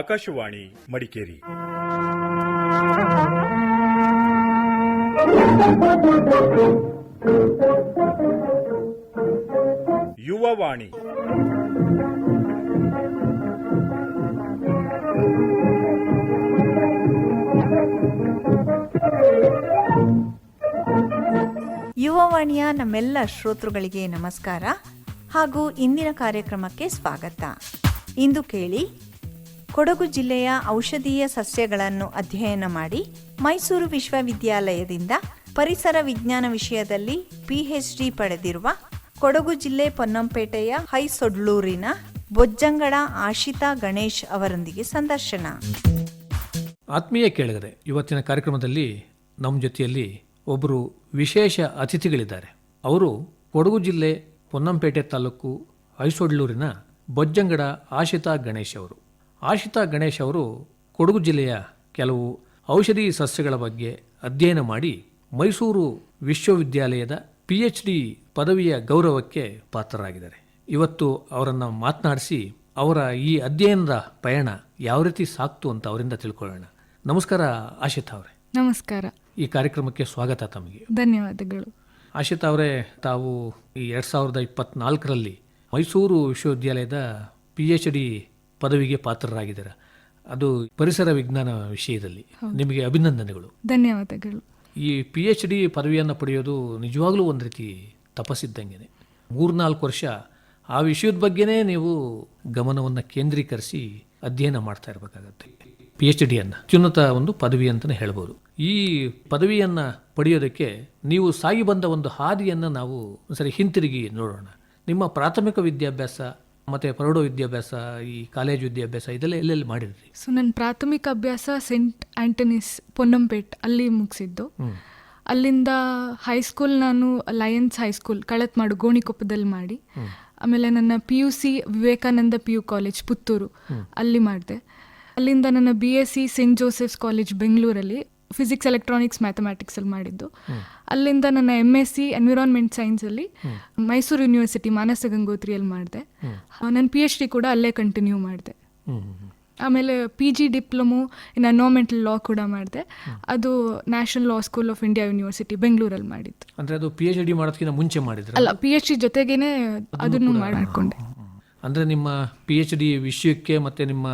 ಆಕಾಶವಾಣಿ ಮಡಿಕೇರಿ. ಯುವವಾಣಿ ಯುವವಾಣಿಯ ನಮ್ಮೆಲ್ಲ ಶ್ರೋತೃಗಳಿಗೆ ನಮಸ್ಕಾರ ಹಾಗೂ ಇಂದಿನ ಕಾರ್ಯಕ್ರಮಕ್ಕೆ ಸ್ವಾಗತ. ಇಂದು ಕೇಳಿ ಕೊಡಗು ಜಿಲ್ಲೆಯ ಔಷಧೀಯ ಸಸ್ಯಗಳನ್ನು ಅಧ್ಯಯನ ಮಾಡಿ ಮೈಸೂರು ವಿಶ್ವವಿದ್ಯಾಲಯದಿಂದ ಪರಿಸರ ವಿಜ್ಞಾನ ವಿಷಯದಲ್ಲಿ ಪಿಎಚ್ಡಿ ಪಡೆದಿರುವ ಕೊಡಗು ಜಿಲ್ಲೆ ಪೊನ್ನಂಪೇಟೆಯ ಹೈಸೊಡ್ಲೂರಿನ ಬೊಜ್ಜಂಗಡ ಆಶಿತಾ ಗಣೇಶ್ ಅವರೊಂದಿಗೆ ಸಂದರ್ಶನ. ಆತ್ಮೀಯ ಕೇಳಿದರೆ ಇವತ್ತಿನ ಕಾರ್ಯಕ್ರಮದಲ್ಲಿ ನಮ್ಮ ಜೊತೆಯಲ್ಲಿ ಒಬ್ಬರು ವಿಶೇಷ ಅತಿಥಿಗಳಿದ್ದಾರೆ. ಅವರು ಕೊಡಗು ಜಿಲ್ಲೆ ಪೊನ್ನಂಪೇಟೆ ತಾಲೂಕು ಹೈಸೊಡ್ಲೂರಿನ ಬೊಜ್ಜಂಗಡ ಆಶಿತಾ ಗಣೇಶ್ ಅವರು. ಆಶಿತಾ ಗಣೇಶ್ ಅವರು ಕೊಡಗು ಜಿಲ್ಲೆಯ ಕೆಲವು ಔಷಧಿ ಸಸ್ಯಗಳ ಬಗ್ಗೆ ಅಧ್ಯಯನ ಮಾಡಿ ಮೈಸೂರು ವಿಶ್ವವಿದ್ಯಾಲಯದ ಪಿ ಎಚ್ ಡಿ ಪದವಿಯ ಗೌರವಕ್ಕೆ ಪಾತ್ರರಾಗಿದ್ದಾರೆ. ಇವತ್ತು ಅವರನ್ನು ಮಾತನಾಡಿಸಿ ಅವರ ಈ ಅಧ್ಯಯನದ ಪಯಣ ಯಾವ ರೀತಿ ಸಾಕ್ತು ಅಂತ ಅವರಿಂದ ತಿಳ್ಕೊಳ್ಳೋಣ. ನಮಸ್ಕಾರ ಆಶಿತಾ ಅವರೇ. ನಮಸ್ಕಾರ. ಈ ಕಾರ್ಯಕ್ರಮಕ್ಕೆ ಸ್ವಾಗತ ತಮಗೆ. ಧನ್ಯವಾದಗಳು. ಆಶಿತಾ ಅವರೇ ತಾವು ಈ ಎರಡು ಸಾವಿರದ ಇಪ್ಪತ್ನಾಲ್ಕರಲ್ಲಿ ಮೈಸೂರು ವಿಶ್ವವಿದ್ಯಾಲಯದ ಪಿ ಎಚ್ ಡಿ ಪದವಿಗೆ ಪಾತ್ರರಾಗಿದ್ದಾರೆ. ಅದು ಪರಿಸರ ವಿಜ್ಞಾನ ವಿಷಯದಲ್ಲಿ ನಿಮಗೆ ಅಭಿನಂದನೆಗಳು. ಧನ್ಯವಾದಗಳು. ಈ ಪಿ ಎಚ್ ಡಿ ಪದವಿಯನ್ನು ಪಡೆಯೋದು ನಿಜವಾಗ್ಲೂ ಒಂದು ರೀತಿ ತಪಸ್ಸಿದ್ದಂಗೆ ಮೂರ್ನಾಲ್ಕು ವರ್ಷ ಆ ವಿಷಯದ ಬಗ್ಗೆನೇ ನೀವು ಗಮನವನ್ನು ಕೇಂದ್ರೀಕರಿಸಿ ಅಧ್ಯಯನ ಮಾಡ್ತಾ ಇರಬೇಕಾಗತ್ತೆ. ಪಿ ಎಚ್ ಡಿಯನ್ನು ಅತ್ಯುನ್ನತ ಒಂದು ಪದವಿ ಅಂತಲೇ ಹೇಳ್ಬೋದು. ಈ ಪದವಿಯನ್ನು ಪಡೆಯೋದಕ್ಕೆ ನೀವು ಸಾಗಿ ಬಂದ ಒಂದು ಹಾದಿಯನ್ನು ನಾವು ಸರಿ ಹಿಂತಿರುಗಿ ನೋಡೋಣ. ನಿಮ್ಮ ಪ್ರಾಥಮಿಕ ವಿದ್ಯಾಭ್ಯಾಸ ಮತ್ತು ಪ್ರೌಢ ವಿದ್ಯಾಭ್ಯಾಸ ಈ ಕಾಲೇಜು ವಿದ್ಯಾಭ್ಯಾಸ ಇದೆಲ್ಲ ಎಲ್ಲೆಲ್ಲಿ ಮಾಡಿದ್ರಿ? ಸೊ ನನ್ನ ಪ್ರಾಥಮಿಕ ಅಭ್ಯಾಸ ಸೆಂಟ್ ಆಂಟನೀಸ್ ಪೊನ್ನಂಪೇಟ್ ಅಲ್ಲಿ ಮುಗಿಸಿದ್ದು. ಅಲ್ಲಿಂದ ಹೈಸ್ಕೂಲ್ ನಾನು ಲಯನ್ಸ್ ಹೈಸ್ಕೂಲ್ ಕಳತ್ಮಾಡು ಗೋಣಿಕೊಪ್ಪದಲ್ಲಿ ಮಾಡಿ. ಆಮೇಲೆ ನನ್ನ P U C Vivekananda P U college Puttur ಅಲ್ಲಿ ಮಾಡಿದೆ. ಅಲ್ಲಿಂದ ನನ್ನ B S C saint Joseph's college ಬೆಂಗಳೂರಲ್ಲಿ ಫಿಸಿಕ್ಸ್ ಎಲೆಕ್ಟ್ರಾನಿಕ್ಸ್ ಮ್ಯಾಥಮೆಟಿಕ್ಸ್ ಅಲ್ಲಿ ಮಾಡಿದ್ದು. ಅಲ್ಲಿಂದ ನನ್ನ ಎಂ ಎಸ್ ಸಿ ಎನ್ವಿರಾನ್ಮೆಂಟ್ ಸೈನ್ಸಲ್ಲಿ ಮೈಸೂರು ಯೂನಿವರ್ಸಿಟಿ ಮಾನಸ ಗಂಗೋತ್ರಿಯಲ್ಲಿ ಮಾಡಿದೆ. ನನ್ನ ಪಿ ಎಚ್ ಡಿ ಕೂಡ ಅಲ್ಲೇ ಕಂಟಿನ್ಯೂ ಮಾಡಿದೆ. ಆಮೇಲೆ P G diploma in environmental law ಕೂಡ ಮಾಡಿದೆ. ಅದು National Law School of India University ಬೆಂಗಳೂರಲ್ಲಿ ಮಾಡಿದ್ದು. ಅಂದರೆ ಅದು ಪಿ ಎಚ್ ಡಿ ಮಾಡೋದಕ್ಕಿಂತ ಮುಂಚೆ ಮಾಡಿದ್ರೆ? ಅಲ್ಲ ಪಿ ಎಚ್ ಡಿ ಜೊತೆಗೇನೆ ಅದನ್ನು ಮಾಡ್ಕೊಂಡೆ. ಅಂದರೆ ನಿಮ್ಮ ಪಿ ಎಚ್ ಡಿ ವಿಷಯಕ್ಕೆ ಮತ್ತು ನಿಮ್ಮ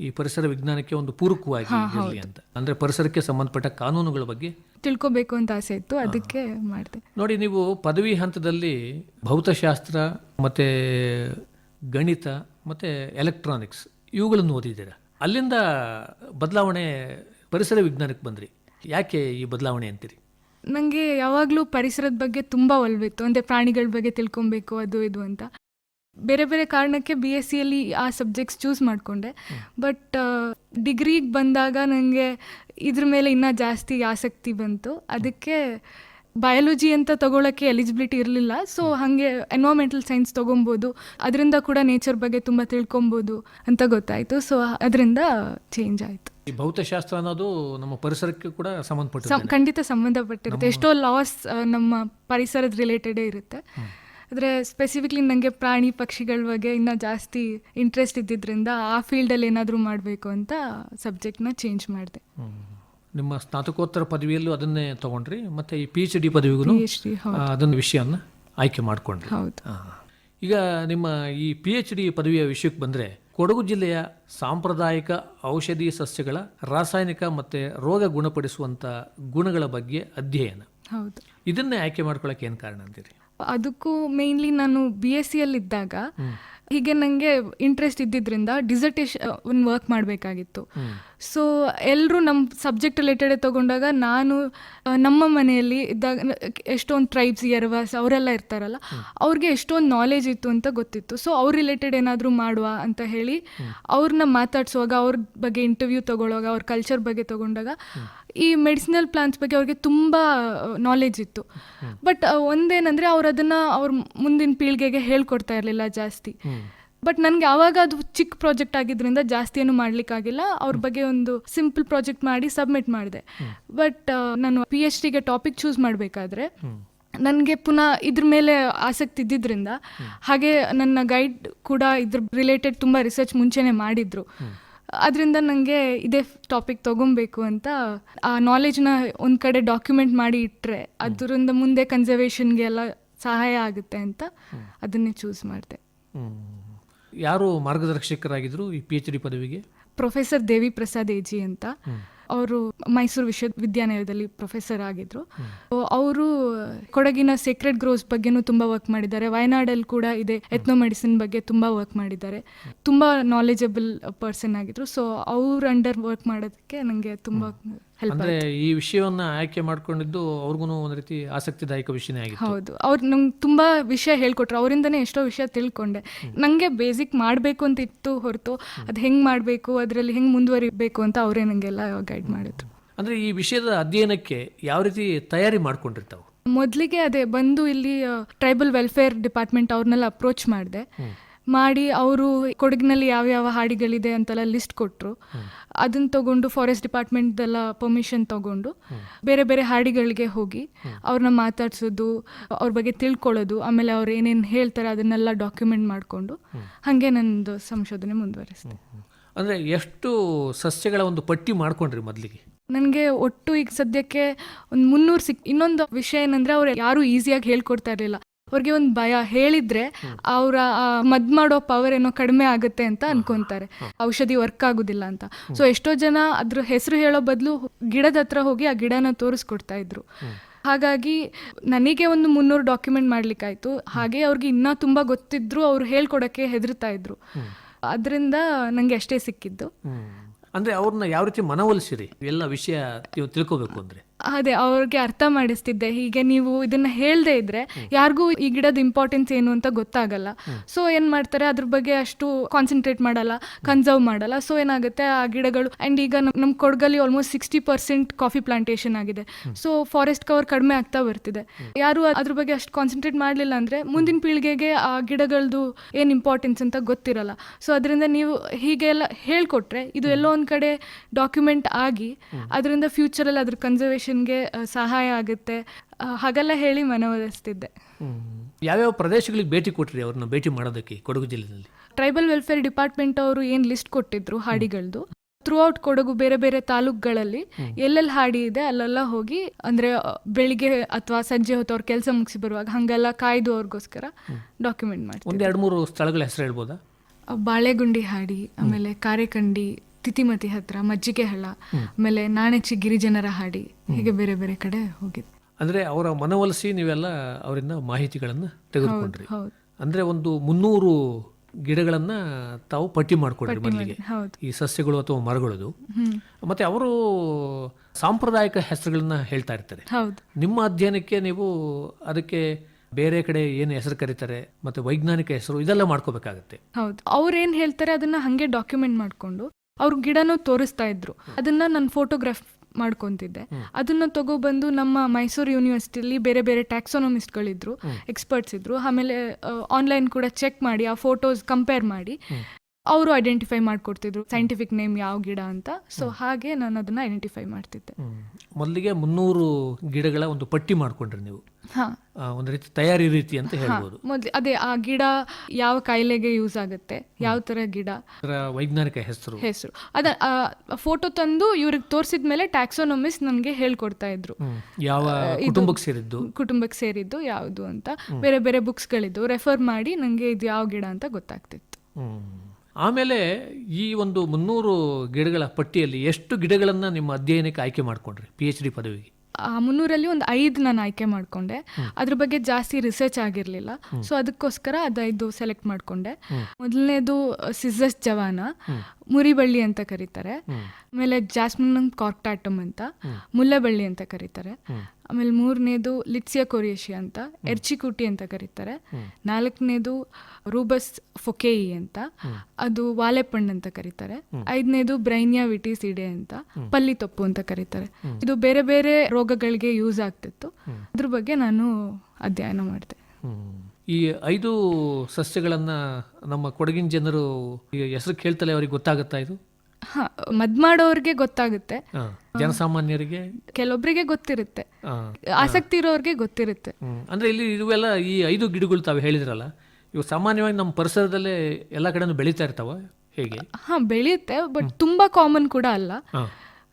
ಈ ಪರಿಸರ ವಿಜ್ಞಾನಕ್ಕೆ ಒಂದು ಪೂರಕವಾಗಿ ಇರಲಿ ಅಂತ. ಅಂದ್ರೆ ಪರಿಸರಕ್ಕೆ ಸಂಬಂಧಪಟ್ಟ ಕಾನೂನುಗಳ ಬಗ್ಗೆ ತಿಳ್ಕೊಬೇಕು ಅಂತ ಆಸೆ ಇತ್ತು ಅದಕ್ಕೆ ಮಾಡಿದೆ. ನೋಡಿ ನೀವು ಪದವಿ ಹಂತದಲ್ಲಿ ಭೌತಶಾಸ್ತ್ರ ಮತ್ತೆ ಗಣಿತ ಮತ್ತೆ ಎಲೆಕ್ಟ್ರಾನಿಕ್ಸ್ ಇವುಗಳನ್ನು ಓದಿದ್ದೀರಾ? ಅಲ್ಲಿಂದ ಬದಲಾವಣೆ ಪರಿಸರ ವಿಜ್ಞಾನಕ್ಕೆ ಬಂದ್ರಿ. ಯಾಕೆ ಈ ಬದಲಾವಣೆ ಅಂತೀರಿ? ನನಗೆ ಯಾವಾಗಲೂ ಪರಿಸರದ ಬಗ್ಗೆ ತುಂಬಾ ಒಲ್ವಿತ್ತು. ಅಂದರೆ ಪ್ರಾಣಿಗಳ ಬಗ್ಗೆ ತಿಳ್ಕೊಬೇಕು ಅದು ಇದು ಅಂತ. ಬೇರೆ ಬೇರೆ ಕಾರಣಕ್ಕೆ ಬಿ ಎಸ್ ಸಿಯಲ್ಲಿ ಆ ಸಬ್ಜೆಕ್ಟ್ಸ್ ಚೂಸ್ ಮಾಡಿಕೊಂಡೆ. ಬಟ್ ಡಿಗ್ರಿಗೆ ಬಂದಾಗ ನನಗೆ ಇದ್ರ ಮೇಲೆ ಇನ್ನೂ ಜಾಸ್ತಿ ಆಸಕ್ತಿ ಬಂತು. ಅದಕ್ಕೆ ಬಯಾಲಜಿ ಅಂತ ತಗೊಳ್ಳೋಕ್ಕೆ ಎಲಿಜಿಬಿಲಿಟಿ ಇರಲಿಲ್ಲ. ಸೊ ಹಾಗೆ ಎನ್ವೈರ್ಮೆಂಟಲ್ ಸೈನ್ಸ್ ತೊಗೊಬೋದು. ಅದರಿಂದ ಕೂಡ ನೇಚರ್ ಬಗ್ಗೆ ತುಂಬ ತಿಳ್ಕೊಬೋದು ಅಂತ ಗೊತ್ತಾಯಿತು. ಸೊ ಅದರಿಂದ ಚೇಂಜ್ ಆಯಿತು. ಈ ಭೌತಶಾಸ್ತ್ರ ಅನ್ನೋದು ನಮ್ಮ ಪರಿಸರಕ್ಕೆ ಕೂಡ ಸಂಬಂಧಪಟ್ಟ ಖಂಡಿತ ಸಂಬಂಧಪಟ್ಟಿರುತ್ತೆ. ಎಷ್ಟೋ ಲಾಸ್ ನಮ್ಮ ಪರಿಸರದ ರಿಲೇಟೆಡೇ ಇರುತ್ತೆ. ಆದರೆ ಸ್ಪೆಸಿಫಿಕ್ಲಿ ನನಗೆ ಪ್ರಾಣಿ ಪಕ್ಷಿಗಳ ಬಗ್ಗೆ ಇನ್ನೂ ಜಾಸ್ತಿ ಇಂಟ್ರೆಸ್ಟ್ ಇದ್ದಿದ್ದರಿಂದ ಆ ಫೀಲ್ಡಲ್ಲಿ ಏನಾದರೂ ಮಾಡಬೇಕು ಅಂತ ಸಬ್ಜೆಕ್ಟ್ನ ಚೇಂಜ್ ಮಾಡಿದೆ. ನಿಮ್ಮ ಸ್ನಾತಕೋತ್ತರ ಪದವಿಯಲ್ಲೂ ಅದನ್ನೇ ತಗೊಂಡ್ರಿ ಮತ್ತು ಈ ಪಿ ಎಚ್ ಡಿ ಪದವಿಗೂ ಅದನ್ನು ಎಚ್ ವಿಷಯವನ್ನು ಆಯ್ಕೆ ಮಾಡಿಕೊಂಡ್ರಿ. ಹೌದು. ಈಗ ನಿಮ್ಮ ಈ ಪಿ ಎಚ್ ಡಿ ಪದವಿಯ ವಿಷಯಕ್ಕೆ ಬಂದರೆ ಕೊಡಗು ಜಿಲ್ಲೆಯ ಸಾಂಪ್ರದಾಯಿಕ ಔಷಧಿ ಸಸ್ಯಗಳ ರಾಸಾಯನಿಕ ಮತ್ತು ರೋಗ ಗುಣಪಡಿಸುವಂಥ ಗುಣಗಳ ಬಗ್ಗೆ ಅಧ್ಯಯನ. ಹೌದು. ಇದನ್ನೇ ಆಯ್ಕೆ ಮಾಡ್ಕೊಳ್ಳೋಕೆ ಏನು ಕಾರಣ ಅಂತೀರಿ? ಅದಕ್ಕೂ ಮೇನ್ಲಿ ನಾನು ಬಿ ಎಸ್ ಸಿಯಲ್ಲಿದ್ದಾಗ ಹೀಗೆ ನನಗೆ ಇಂಟ್ರೆಸ್ಟ್ ಇದ್ದಿದ್ದರಿಂದ ಡಿಸರ್ಟೇಷನ್ ವರ್ಕ್ ಮಾಡಬೇಕಾಗಿತ್ತು. ಸೊ ಎಲ್ಲರೂ ನಮ್ಮ ಸಬ್ಜೆಕ್ಟ್ ರಿಲೇಟೆಡ್ ತಗೊಂಡಾಗ ನಾನು ನಮ್ಮ ಮನೆಯಲ್ಲಿ ಇದ್ದಾಗ ಎಷ್ಟೊಂದು ಟ್ರೈಬ್ಸ್ ಎರವಾಸ್ ಅವರೆಲ್ಲ ಇರ್ತಾರಲ್ಲ ಅವ್ರಿಗೆ ಎಷ್ಟೊಂದು ನಾಲೆಜ್ ಇತ್ತು ಅಂತ ಗೊತ್ತಿತ್ತು. ಸೊ ಅವ್ರ ರಿಲೇಟೆಡ್ ಏನಾದರೂ ಮಾಡುವ ಅಂತ ಹೇಳಿ ಅವ್ರನ್ನ ಮಾತಾಡಿಸುವಾಗ ಅವ್ರ ಬಗ್ಗೆ ಇಂಟರ್ವ್ಯೂ ತಗೊಳ್ಳುವಾಗ ಅವ್ರ ಕಲ್ಚರ್ ಬಗ್ಗೆ ತಗೊಂಡಾಗ ಈ ಮೆಡಿಸಿನಲ್ ಪ್ಲಾಂಟ್ಸ್ ಬಗ್ಗೆ ಅವ್ರಿಗೆ ತುಂಬ ನಾಲೆಜ್ ಇತ್ತು. ಬಟ್ ಒಂದೇನಂದ್ರೆ ಅವ್ರು ಅದನ್ನ ಅವ್ರ ಮುಂದಿನ ಪೀಳಿಗೆಗೆ ಹೇಳ್ಕೊಡ್ತಾ ಇರಲಿಲ್ಲ ಜಾಸ್ತಿ. ಬಟ್ ನನಗೆ ಆವಾಗ ಅದು ಚಿಕ್ಕ ಪ್ರಾಜೆಕ್ಟ್ ಆಗಿದ್ರಿಂದ ಜಾಸ್ತಿ ಏನು ಮಾಡ್ಲಿಕ್ಕಾಗಿಲ್ಲ. ಅವ್ರ ಬಗ್ಗೆ ಒಂದು ಸಿಂಪಲ್ ಪ್ರಾಜೆಕ್ಟ್ ಮಾಡಿ ಸಬ್ಮಿಟ್ ಮಾಡಿದೆ. ಬಟ್ ನಾನು ಪಿ ಎಚ್ ಡಿಗೆ ಟಾಪಿಕ್ ಚೂಸ್ ಮಾಡಬೇಕಾದ್ರೆ ನನಗೆ ಪುನಃ ಇದ್ರ ಮೇಲೆ ಆಸಕ್ತಿ ಇದ್ದಿದ್ರಿಂದ ಹಾಗೆ ನನ್ನ ಗೈಡ್ ಕೂಡ ಇದ್ರ ರಿಲೇಟೆಡ್ ತುಂಬ ರಿಸರ್ಚ್ ಮುಂಚೆನೆ ಮಾಡಿದ್ರು. ಅದರಿಂದ ನನಗೆ ಇದೇ ಟಾಪಿಕ್ ತೊಗೊಬೇಕು ಅಂತ ಆ ನಾಲೆಜ್ನ ಒಂದು ಕಡೆ ಡಾಕ್ಯುಮೆಂಟ್ ಮಾಡಿ ಇಟ್ಟರೆ ಅದರಿಂದ ಮುಂದೆ ಕನ್ಸರ್ವೇಷನ್ಗೆ ಎಲ್ಲ ಸಹಾಯ ಆಗುತ್ತೆ ಅಂತ ಅದನ್ನೇ ಚೂಸ್ ಮಾಡಿದೆ. ಯಾರು ಮಾರ್ಗದರ್ಶಕರಾಗಿದ್ದರು ಈ ಪಿ ಎಚ್ ಡಿ ಪದವಿಗೆ? ಪ್ರೊಫೆಸರ್ ದೇವಿ ಪ್ರಸಾದ್ ಎಜಿ ಅಂತ. ಅವರು ಮೈಸೂರು ವಿಶ್ವವಿದ್ಯಾನಿಲಯದಲ್ಲಿ ಪ್ರೊಫೆಸರ್ ಆಗಿದ್ರು. ಅವರು ಕೊಡಗಿನ ಸೀಕ್ರೆಟ್ ಗ್ರೋಸ್ ಬಗ್ಗೆನೂ ತುಂಬ ವರ್ಕ್ ಮಾಡಿದ್ದಾರೆ. ವಯನಾಡಲ್ಲಿ ಕೂಡ ಇದೆ ಎತ್ನೋ ಮೆಡಿಸಿನ್ ಬಗ್ಗೆ ತುಂಬ ವರ್ಕ್ ಮಾಡಿದ್ದಾರೆ. ತುಂಬ ನಾಲೆಜಬಲ್ ಪರ್ಸನ್ ಆಗಿದ್ರು. ಸೊ ಅವ್ರ ಅಂಡರ್ ವರ್ಕ್ ಮಾಡೋದಕ್ಕೆ ನನಗೆ ತುಂಬ ಅಂದ್ರೆ ಈ ವಿಷಯವನ್ನ ಆಯ್ಕೆ ಮಾಡ್ಕೊಂಡಿದ್ದು ಅವ್ರಿಗೂ ಒಂದು ರೀತಿ ಆಸಕ್ತಿದಾಯಕ ವಿಷಯನೇ ಆಗಿತ್ತು. ಹೌದು. ಅವ್ರು ನಂಗೆ ತುಂಬ ವಿಷಯ ಹೇಳ್ಕೊಟ್ರು. ಅವರಿಂದನೇ ಎಷ್ಟೋ ವಿಷಯ ತಿಳ್ಕೊಂಡೆ. ನನಗೆ ಬೇಸಿಕ್ ಮಾಡಬೇಕು ಅಂತ ಇತ್ತು ಹೊರತು ಅದು ಹೆಂಗೆ ಮಾಡಬೇಕು ಅದರಲ್ಲಿ ಹೆಂಗೆ ಮುಂದುವರಿಬೇಕು ಅಂತ ಅವರೇ ನನಗೆಲ್ಲ ಗೈಡ್ ಮಾಡಿದ್ರು. ಅಂದ್ರೆ ಈ ವಿಷಯದ ಅಧ್ಯಯನಕ್ಕೆ ಯಾವ ರೀತಿ ತಯಾರಿ ಮಾಡ್ಕೊಂಡಿರ್ತಾವೆ? ಮೊದಲಿಗೆ ಅದೇ ಬಂದು ಇಲ್ಲಿ ಟ್ರೈಬಲ್ ವೆಲ್ಫೇರ್ ಡಿಪಾರ್ಟ್ಮೆಂಟ್ ಅವ್ರನ್ನೆಲ್ಲ ಅಪ್ರೋಚ್ ಮಾಡಿದೆ. ಮಾಡಿ ಅವರು ಕೊಡಗಿನಲ್ಲಿ ಯಾವ ಯಾವ ಹಾಡಿಗಳಿದೆ ಅಂತೆಲ್ಲ ಲಿಸ್ಟ್ ಕೊಟ್ಟರು ಅದನ್ನ ತಗೊಂಡು ಫಾರೆಸ್ಟ್ ಡಿಪಾರ್ಟ್ಮೆಂಟ್ದೆಲ್ಲ ಪರ್ಮಿಷನ್ ತಗೊಂಡು ಬೇರೆ ಬೇರೆ ಹಾಡಿಗಳಿಗೆ ಹೋಗಿ ಅವ್ರನ್ನ ಮಾತಾಡ್ಸೋದು ಅವ್ರ ಬಗ್ಗೆ ತಿಳ್ಕೊಳ್ಳೋದು ಆಮೇಲೆ ಅವ್ರು ಏನೇನು ಹೇಳ್ತಾರೆ ಅದನ್ನೆಲ್ಲ ಡಾಕ್ಯುಮೆಂಟ್ ಮಾಡಿಕೊಂಡು ಹಾಗೆ ನಂದು ಸಂಶೋಧನೆ ಮುಂದುವರಿಸಿದೆ. ಅಂದರೆ ಎಷ್ಟು ಸಸ್ಯಗಳ ಒಂದು ಪಟ್ಟಿ ಮಾಡ್ಕೊಂಡ್ರಿ ಮೊದಲಿಗೆ? ನನಗೆ ಒಟ್ಟು ಈಗ ಸದ್ಯಕ್ಕೆ ಒಂದು ಮುನ್ನೂರು ಸಿಕ್ ಇನ್ನೊಂದು ವಿಷಯ ಏನಂದ್ರೆ ಅವರು ಯಾರೂ ಈಸಿಯಾಗಿ ಹೇಳ್ಕೊಡ್ತಾ ಇರಲಿಲ್ಲ. ಅವ್ರಿಗೆ ಒಂದು ಭಯ ಹೇಳಿದ್ರೆ ಅವರ ಮದ್ ಮಾಡೋ ಪವರ್ ಏನೋ ಕಡಿಮೆ ಆಗುತ್ತೆ ಅಂತ ಅನ್ಕೊಂತಾರೆ. ಔಷಧಿ ವರ್ಕ್ ಆಗುದಿಲ್ಲ ಅಂತ. ಸೊ ಎಷ್ಟೋ ಜನ ಅದ್ರ ಹೆಸರು ಹೇಳೋ ಬದಲು ಗಿಡದ ಹತ್ರ ಹೋಗಿ ಆ ಗಿಡನ ತೋರಿಸ್ಕೊಡ್ತಾ ಇದ್ರು. ಹಾಗಾಗಿ ನನಗೆ ಒಂದು ಮುನ್ನೂರು ಡಾಕ್ಯುಮೆಂಟ್ ಮಾಡ್ಲಿಕ್ಕಾಯ್ತು. ಹಾಗೆ ಅವ್ರಿಗೆ ಇನ್ನೂ ತುಂಬಾ ಗೊತ್ತಿದ್ರು ಅವ್ರು ಹೇಳ್ಕೊಡಕ್ಕೆ ಹೆದರ್ತಾ ಇದ್ರು. ಅದರಿಂದ ನನಗೆ ಅಷ್ಟೇ ಸಿಕ್ಕಿದ್ದು. ಅಂದ್ರೆ ಅವ್ರನ್ನ ಯಾವ ರೀತಿ ಮನವೊಲಿಸಿರಿ? ಎಲ್ಲ ವಿಷಯ ತಿಳ್ಕೋಬೇಕು ತಿಳ್ಕೊಬೇಕು ಅಂದ್ರೆ. ಅದೇ ಅವ್ರಿಗೆ ಅರ್ಥ ಮಾಡಿಸ್ತಿದ್ದೆ. ಹೀಗೆ ನೀವು ಇದನ್ನ ಹೇಳದೇ ಇದ್ರೆ ಯಾರಿಗೂ ಈ ಗಿಡದ ಇಂಪಾರ್ಟೆನ್ಸ್ ಏನು ಅಂತ ಗೊತ್ತಾಗಲ್ಲ. ಸೊ ಏನ್ ಮಾಡ್ತಾರೆ ಅದ್ರ ಬಗ್ಗೆ ಅಷ್ಟು ಕಾನ್ಸಂಟ್ರೇಟ್ ಮಾಡಲ್ಲ ಕನ್ಸರ್ವ್ ಮಾಡಲ್ಲ. ಸೊ ಏನಾಗುತ್ತೆ ಆ ಗಿಡಗಳು ಅಂಡ್ ಈಗ ನಮ್ಮ ನಮ್ ಕೊಡಗಲ್ಲಿ almost sixty percent coffee plantation ಆಗಿದೆ. ಸೊ ಫಾರೆಸ್ಟ್ ಕವರ್ ಕಡಿಮೆ ಆಗ್ತಾ ಬರ್ತಿದೆ. ಯಾರು ಅದ್ರ ಬಗ್ಗೆ ಅಷ್ಟು ಕಾನ್ಸಂಟ್ರೇಟ್ ಮಾಡಲಿಲ್ಲ ಅಂದ್ರೆ ಮುಂದಿನ ಪೀಳಿಗೆಗೆ ಆ ಗಿಡಗಳದ್ದು ಏನ್ ಇಂಪಾರ್ಟೆನ್ಸ್ ಅಂತ ಗೊತ್ತಿರಲ್ಲ. ಸೊ ಅದರಿಂದ ನೀವು ಹೀಗೆಲ್ಲ ಹೇಳ್ಕೊಟ್ರೆ ಇದು ಎಲ್ಲೋ ಒಂದ್ ಕಡೆ ಡಾಕ್ಯುಮೆಂಟ್ ಆಗಿ ಅದರಿಂದ ಫ್ಯೂಚರಲ್ಲಿ ಅದ್ರ ಕನ್ಸರ್ವೇಷನ್ಗೆ ಸಹಾಯ ಆಗುತ್ತೆ. ಹಾಗೆಲ್ಲ ಹೇಳಿ ಮನವೊಲಿಸ್ತಿದ್ದೆ. ಯಾವ್ಯಾವ ಪ್ರದೇಶಗಳಿಗೆ ಭೇಟಿ ಕೊಟ್ರಿ ಅವ್ರನ್ನ ಭೇಟಿ ಮಾಡೋದಕ್ಕೆ ಕೊಡಗು ಜಿಲ್ಲೆಯಲ್ಲಿ ಟ್ರೈಬಲ್ ವೆಲ್ಫೇರ್ ಡಿಪಾರ್ಟ್ಮೆಂಟ್ ಅವರು ಏನು ಲಿಸ್ಟ್ ಕೊಟ್ಟಿದ್ರು ಹಾಡಿಗಳದ್ದು ಥ್ರೂ ಔಟ್ ಕೊಡಗು ಬೇರೆ ಬೇರೆ ತಾಲೂಕುಗಳಲ್ಲಿ ಎಲ್ಲೆಲ್ಲಿ ಹಾಡಿ ಇದೆ ಅಲ್ಲೆಲ್ಲ ಹೋಗಿ ಅಂದ್ರೆ ಬೆಳಿಗ್ಗೆ ಅಥವಾ ಸಂಜೆ ಹೊತ್ತು ಅವ್ರ ಕೆಲಸ ಮುಗಿಸಿ ಬರುವಾಗ ಹಂಗೆಲ್ಲ ಕಾಯ್ದು ಅವ್ರಿಗೋಸ್ಕರ ಡಾಕ್ಯುಮೆಂಟ್ ಮಾಡ್ತೀವಿ ಒಂದ್ ಎರಡು ಮೂರು ಸ್ಥಳಗಳ ಹೆಸರು ಹೇಳ್ಬೋದಾ? ಬಾಳೆಗುಂಡಿ ಹಾಡಿ ಆಮೇಲೆ ಕಾರೆಕಂಡಿ ತಿತಿಮತಿ ಹತ್ರ ಮಜ್ಜಿಗೆ ಹಳ್ಳ ಆಮೇಲೆ ನಾಣೆಚ್ಚಿ ಗಿರಿಜನರ ಹಾಡಿ ಹೀಗೆ ಬೇರೆ ಬೇರೆ ಕಡೆ ಹೋಗಿದ್ದೆ ಅಂದ್ರೆ ಅವರ ಮನವೊಲಿಸಿ ನೀವೆಲ್ಲ ಅವರಿಂದ ಮಾಹಿತಿಗಳನ್ನ ತೆಗೆದುಕೊಂಡ್ರಿ. ಅಂದ್ರೆ ಒಂದು ಮುನ್ನೂರು ಗಿಡಗಳನ್ನ ತಾವು ಪಟ್ಟಿ ಮಾಡ್ಕೊಂಡ್ರಿ ಮೊದಲಿಗೆ. ಈ ಸಸ್ಯಗಳು ಅಥವಾ ಮರಗಳದು. ಮತ್ತೆ ಅವರು ಸಾಂಪ್ರದಾಯಿಕ ಹೆಸರುಗಳನ್ನ ಹೇಳ್ತಾ ಇರ್ತಾರೆ. ಹೌದು. ನಿಮ್ಮ ಅಧ್ಯಯನಕ್ಕೆ ನೀವು ಅದಕ್ಕೆ ಬೇರೆ ಕಡೆ ಏನು ಹೆಸರು ಕರೀತಾರೆ ಮತ್ತೆ ವೈಜ್ಞಾನಿಕ ಹೆಸರು ಇದೆಲ್ಲ ಮಾಡ್ಕೋಬೇಕಾಗತ್ತೆ. ಹೌದು. ಅವ್ರು ಏನ್ ಹೇಳ್ತಾರೆ ಅದನ್ನ ಹಂಗೆ ಡಾಕ್ಯುಮೆಂಟ್ ಮಾಡ್ಕೊಂಡು ಅವ್ರ ಗಿಡನೂ ತೋರಿಸ್ತಾ ಇದ್ರು. ಅದನ್ನ ನಾನು ಫೋಟೋಗ್ರಾಫ್ ಮಾಡ್ಕೊತಿದ್ದೆ. ಅದನ್ನ ತಗೊಬಂದು ನಮ್ಮ ಮೈಸೂರು ಯೂನಿವರ್ಸಿಟಿಲಿ ಬೇರೆ ಬೇರೆ ಟ್ಯಾಕ್ಸೋನಮಿಸ್ಟ್ಗಳಿದ್ರು ಎಕ್ಸ್ಪರ್ಟ್ಸ್ ಇದ್ರು. ಆಮೇಲೆ ಆನ್ಲೈನ್ ಕೂಡ ಚೆಕ್ ಮಾಡಿ ಆ ಫೋಟೋಸ್ ಕಂಪೇರ್ ಮಾಡಿ. ಅವರು ಐಡೆಂಟಿಫೈ ಮಾಡ್ಕೊಡ್ತಿದ್ರು ಸೈಂಟಿಫಿಕ್ ನೇಮ್ ಯಾವ ಗಿಡ ಅಂತ. ಸೊ ಹಾಗೆ ನಾನು ಅದನ್ನ ಐಡೆಂಟಿಫೈ ಮಾಡ್ತಿದ್ದೆ. ಮೊದಲಿಗೆ ಮುನ್ನೂರು ಗಿಡಗಳ ಒಂದು ಪಟ್ಟಿ ಮಾಡ್ಕೊಂಡ್ರಿ ನೀವು. ಒಂದು ರೀತಿ ತಯಾರಿ ರೀತಿ ಅಂತ ಹೇಳ್ಬೋದು. ಮೊದಲು ಅದೇ ಆ ಗಿಡ ಯಾವ ಕಾಯಿಲೆಗೆ ಯೂಸ್ ಆಗುತ್ತೆ ಯಾವ ತರ ಗಿಡ? ವೈಜ್ಞಾನಿಕ ಹೆಸರು. ಹೆಸರು. ಅದ ಫೋಟೋ ತಂದು ಇವ್ರಿಗೆ ತೋರಿಸಿದ ಮೇಲೆ ಟ್ಯಾಕ್ಸೋನಮಿಸ್ ನನಗೆ ಹೇಳ್ಕೊಡ್ತಾ ಇದ್ರು. ಯಾವ ಕುಟುಂಬಕ್ಕೆ ಸೇರಿದ್ದು? ಕುಟುಂಬಕ್ಕೆ ಸೇರಿದ್ದು ಯಾವುದು ಅಂತ. ಬೇರೆ ಬೇರೆ ಬುಕ್ಸ್ಗಳಿದ್ದು ರೆಫರ್ ಮಾಡಿ ನನಗೆ ಇದು ಯಾವ ಗಿಡ ಅಂತ ಗೊತ್ತಾಗ್ತಿತ್ತು. ಆಮೇಲೆ ಈ ಒಂದು ಮುನ್ನೂರು ಗಿಡಗಳ ಪಟ್ಟಿಯಲ್ಲಿ ಎಷ್ಟು ಗಿಡಗಳನ್ನು ನಿಮ್ಮ ಅಧ್ಯಯನಕ್ಕೆ ಆಯ್ಕೆ ಮಾಡಿಕೊಂಡ್ರಿ ಪಿ ಎಚ್ ಡಿ ಪದವಿಗೆ? ಆ ಮುನ್ನೂರಲ್ಲಿ ಒಂದು ಐದು ನಾನು ಆಯ್ಕೆ ಮಾಡ್ಕೊಂಡೆ. ಅದ್ರ ಬಗ್ಗೆ ಜಾಸ್ತಿ ರಿಸರ್ಚ್ ಆಗಿರಲಿಲ್ಲ. ಸೊ ಅದಕ್ಕೋಸ್ಕರ ಅದೈದು ಸೆಲೆಕ್ಟ್ ಮಾಡ್ಕೊಂಡೆ. ಮೊದಲನೇದು ಸಿಸಸ್ ಜವಾನ. ಮುರಿಬಳ್ಳಿ ಅಂತ ಕರೀತಾರೆ. ಆಮೇಲೆ ಜಾಸ್ಮಿನ್ ಕಾರ್ಕ್ಟಾಟಮ್ ಅಂತ ಮುಲ್ಲೆಬಳ್ಳಿ ಅಂತ ಕರೀತಾರೆ. ಆಮೇಲೆ ಮೂರನೇದು ಲಿಟ್ಸಿಯಾ ಕೊರಿಯೇಶಿ ಅಂತ ಎರ್ಚಿಕುಟಿ ಅಂತ ಕರೀತಾರೆ. ನಾಲ್ಕನೇದು ರೂಬಸ್ ಫೊಕೇಯಿ ಅಂತ ಅದು ವಾಲೆಪಣ್ಣು ಅಂತ ಕರೀತಾರೆ. ಐದನೇದು ವಿಟಿಸ್ ಇಡೆ ಅಂತ ಪಲ್ಲಿ ತೊಪ್ಪು ಅಂತ ಕರೀತಾರೆ. ಇದು ಬೇರೆ ಬೇರೆ ರೋಗಗಳಿಗೆ ಯೂಸ್ ಆಗ್ತಿತ್ತು. ಅದ್ರ ಬಗ್ಗೆ ನಾನು ಅಧ್ಯಯನ ಮಾಡಿದೆ. ಈ ಐದು ಸಸ್ಯಗಳನ್ನು ನಮ್ಮ ಕೊಡಗಿನ ಜನರು ಹೆಸರು ಕೇಳ್ತಲೇ ಅವ್ರಿಗೆ ಗೊತ್ತಾಗುತ್ತಾ ಇದು? ಹಾ ಮದ್ ಮಾಡೋರ್ಗೆ ಗೊತ್ತಾಗುತ್ತೆ. ಆ, ಜನಸಾಮಾನ್ಯರಿಗೆ? ಕೆಲವೊಬ್ಬರಿಗೆ ಗೊತ್ತಿರುತ್ತೆ. ಆ, ಆಸಕ್ತಿ ಇರೋರ್ಗೆ ಗೊತ್ತಿರುತ್ತೆ. ಹ್ಮ್. ಅಂದ್ರೆ ಇಲ್ಲಿ ಇವೆಲ್ಲ ಈ ಐದು ಗಿಡಗಳು ತಾವು ಹೇಳಿದ್ರಲ್ಲ ಇವು ಸಾಮಾನ್ಯವಾಗಿ ನಮ್ಮ ಪರಿಸರದಲ್ಲೇ ಎಲ್ಲ ಕಡೆನೂ ಬೆಳೀತಾ ಇರ್ತಾವ? ಹೇಗೆ? ಹಾ ಬೆಳೆಯುತ್ತೆ ಬಟ್ ತುಂಬಾ ಕಾಮನ್ ಕೂಡ ಅಲ್ಲ. ಹಾಂ.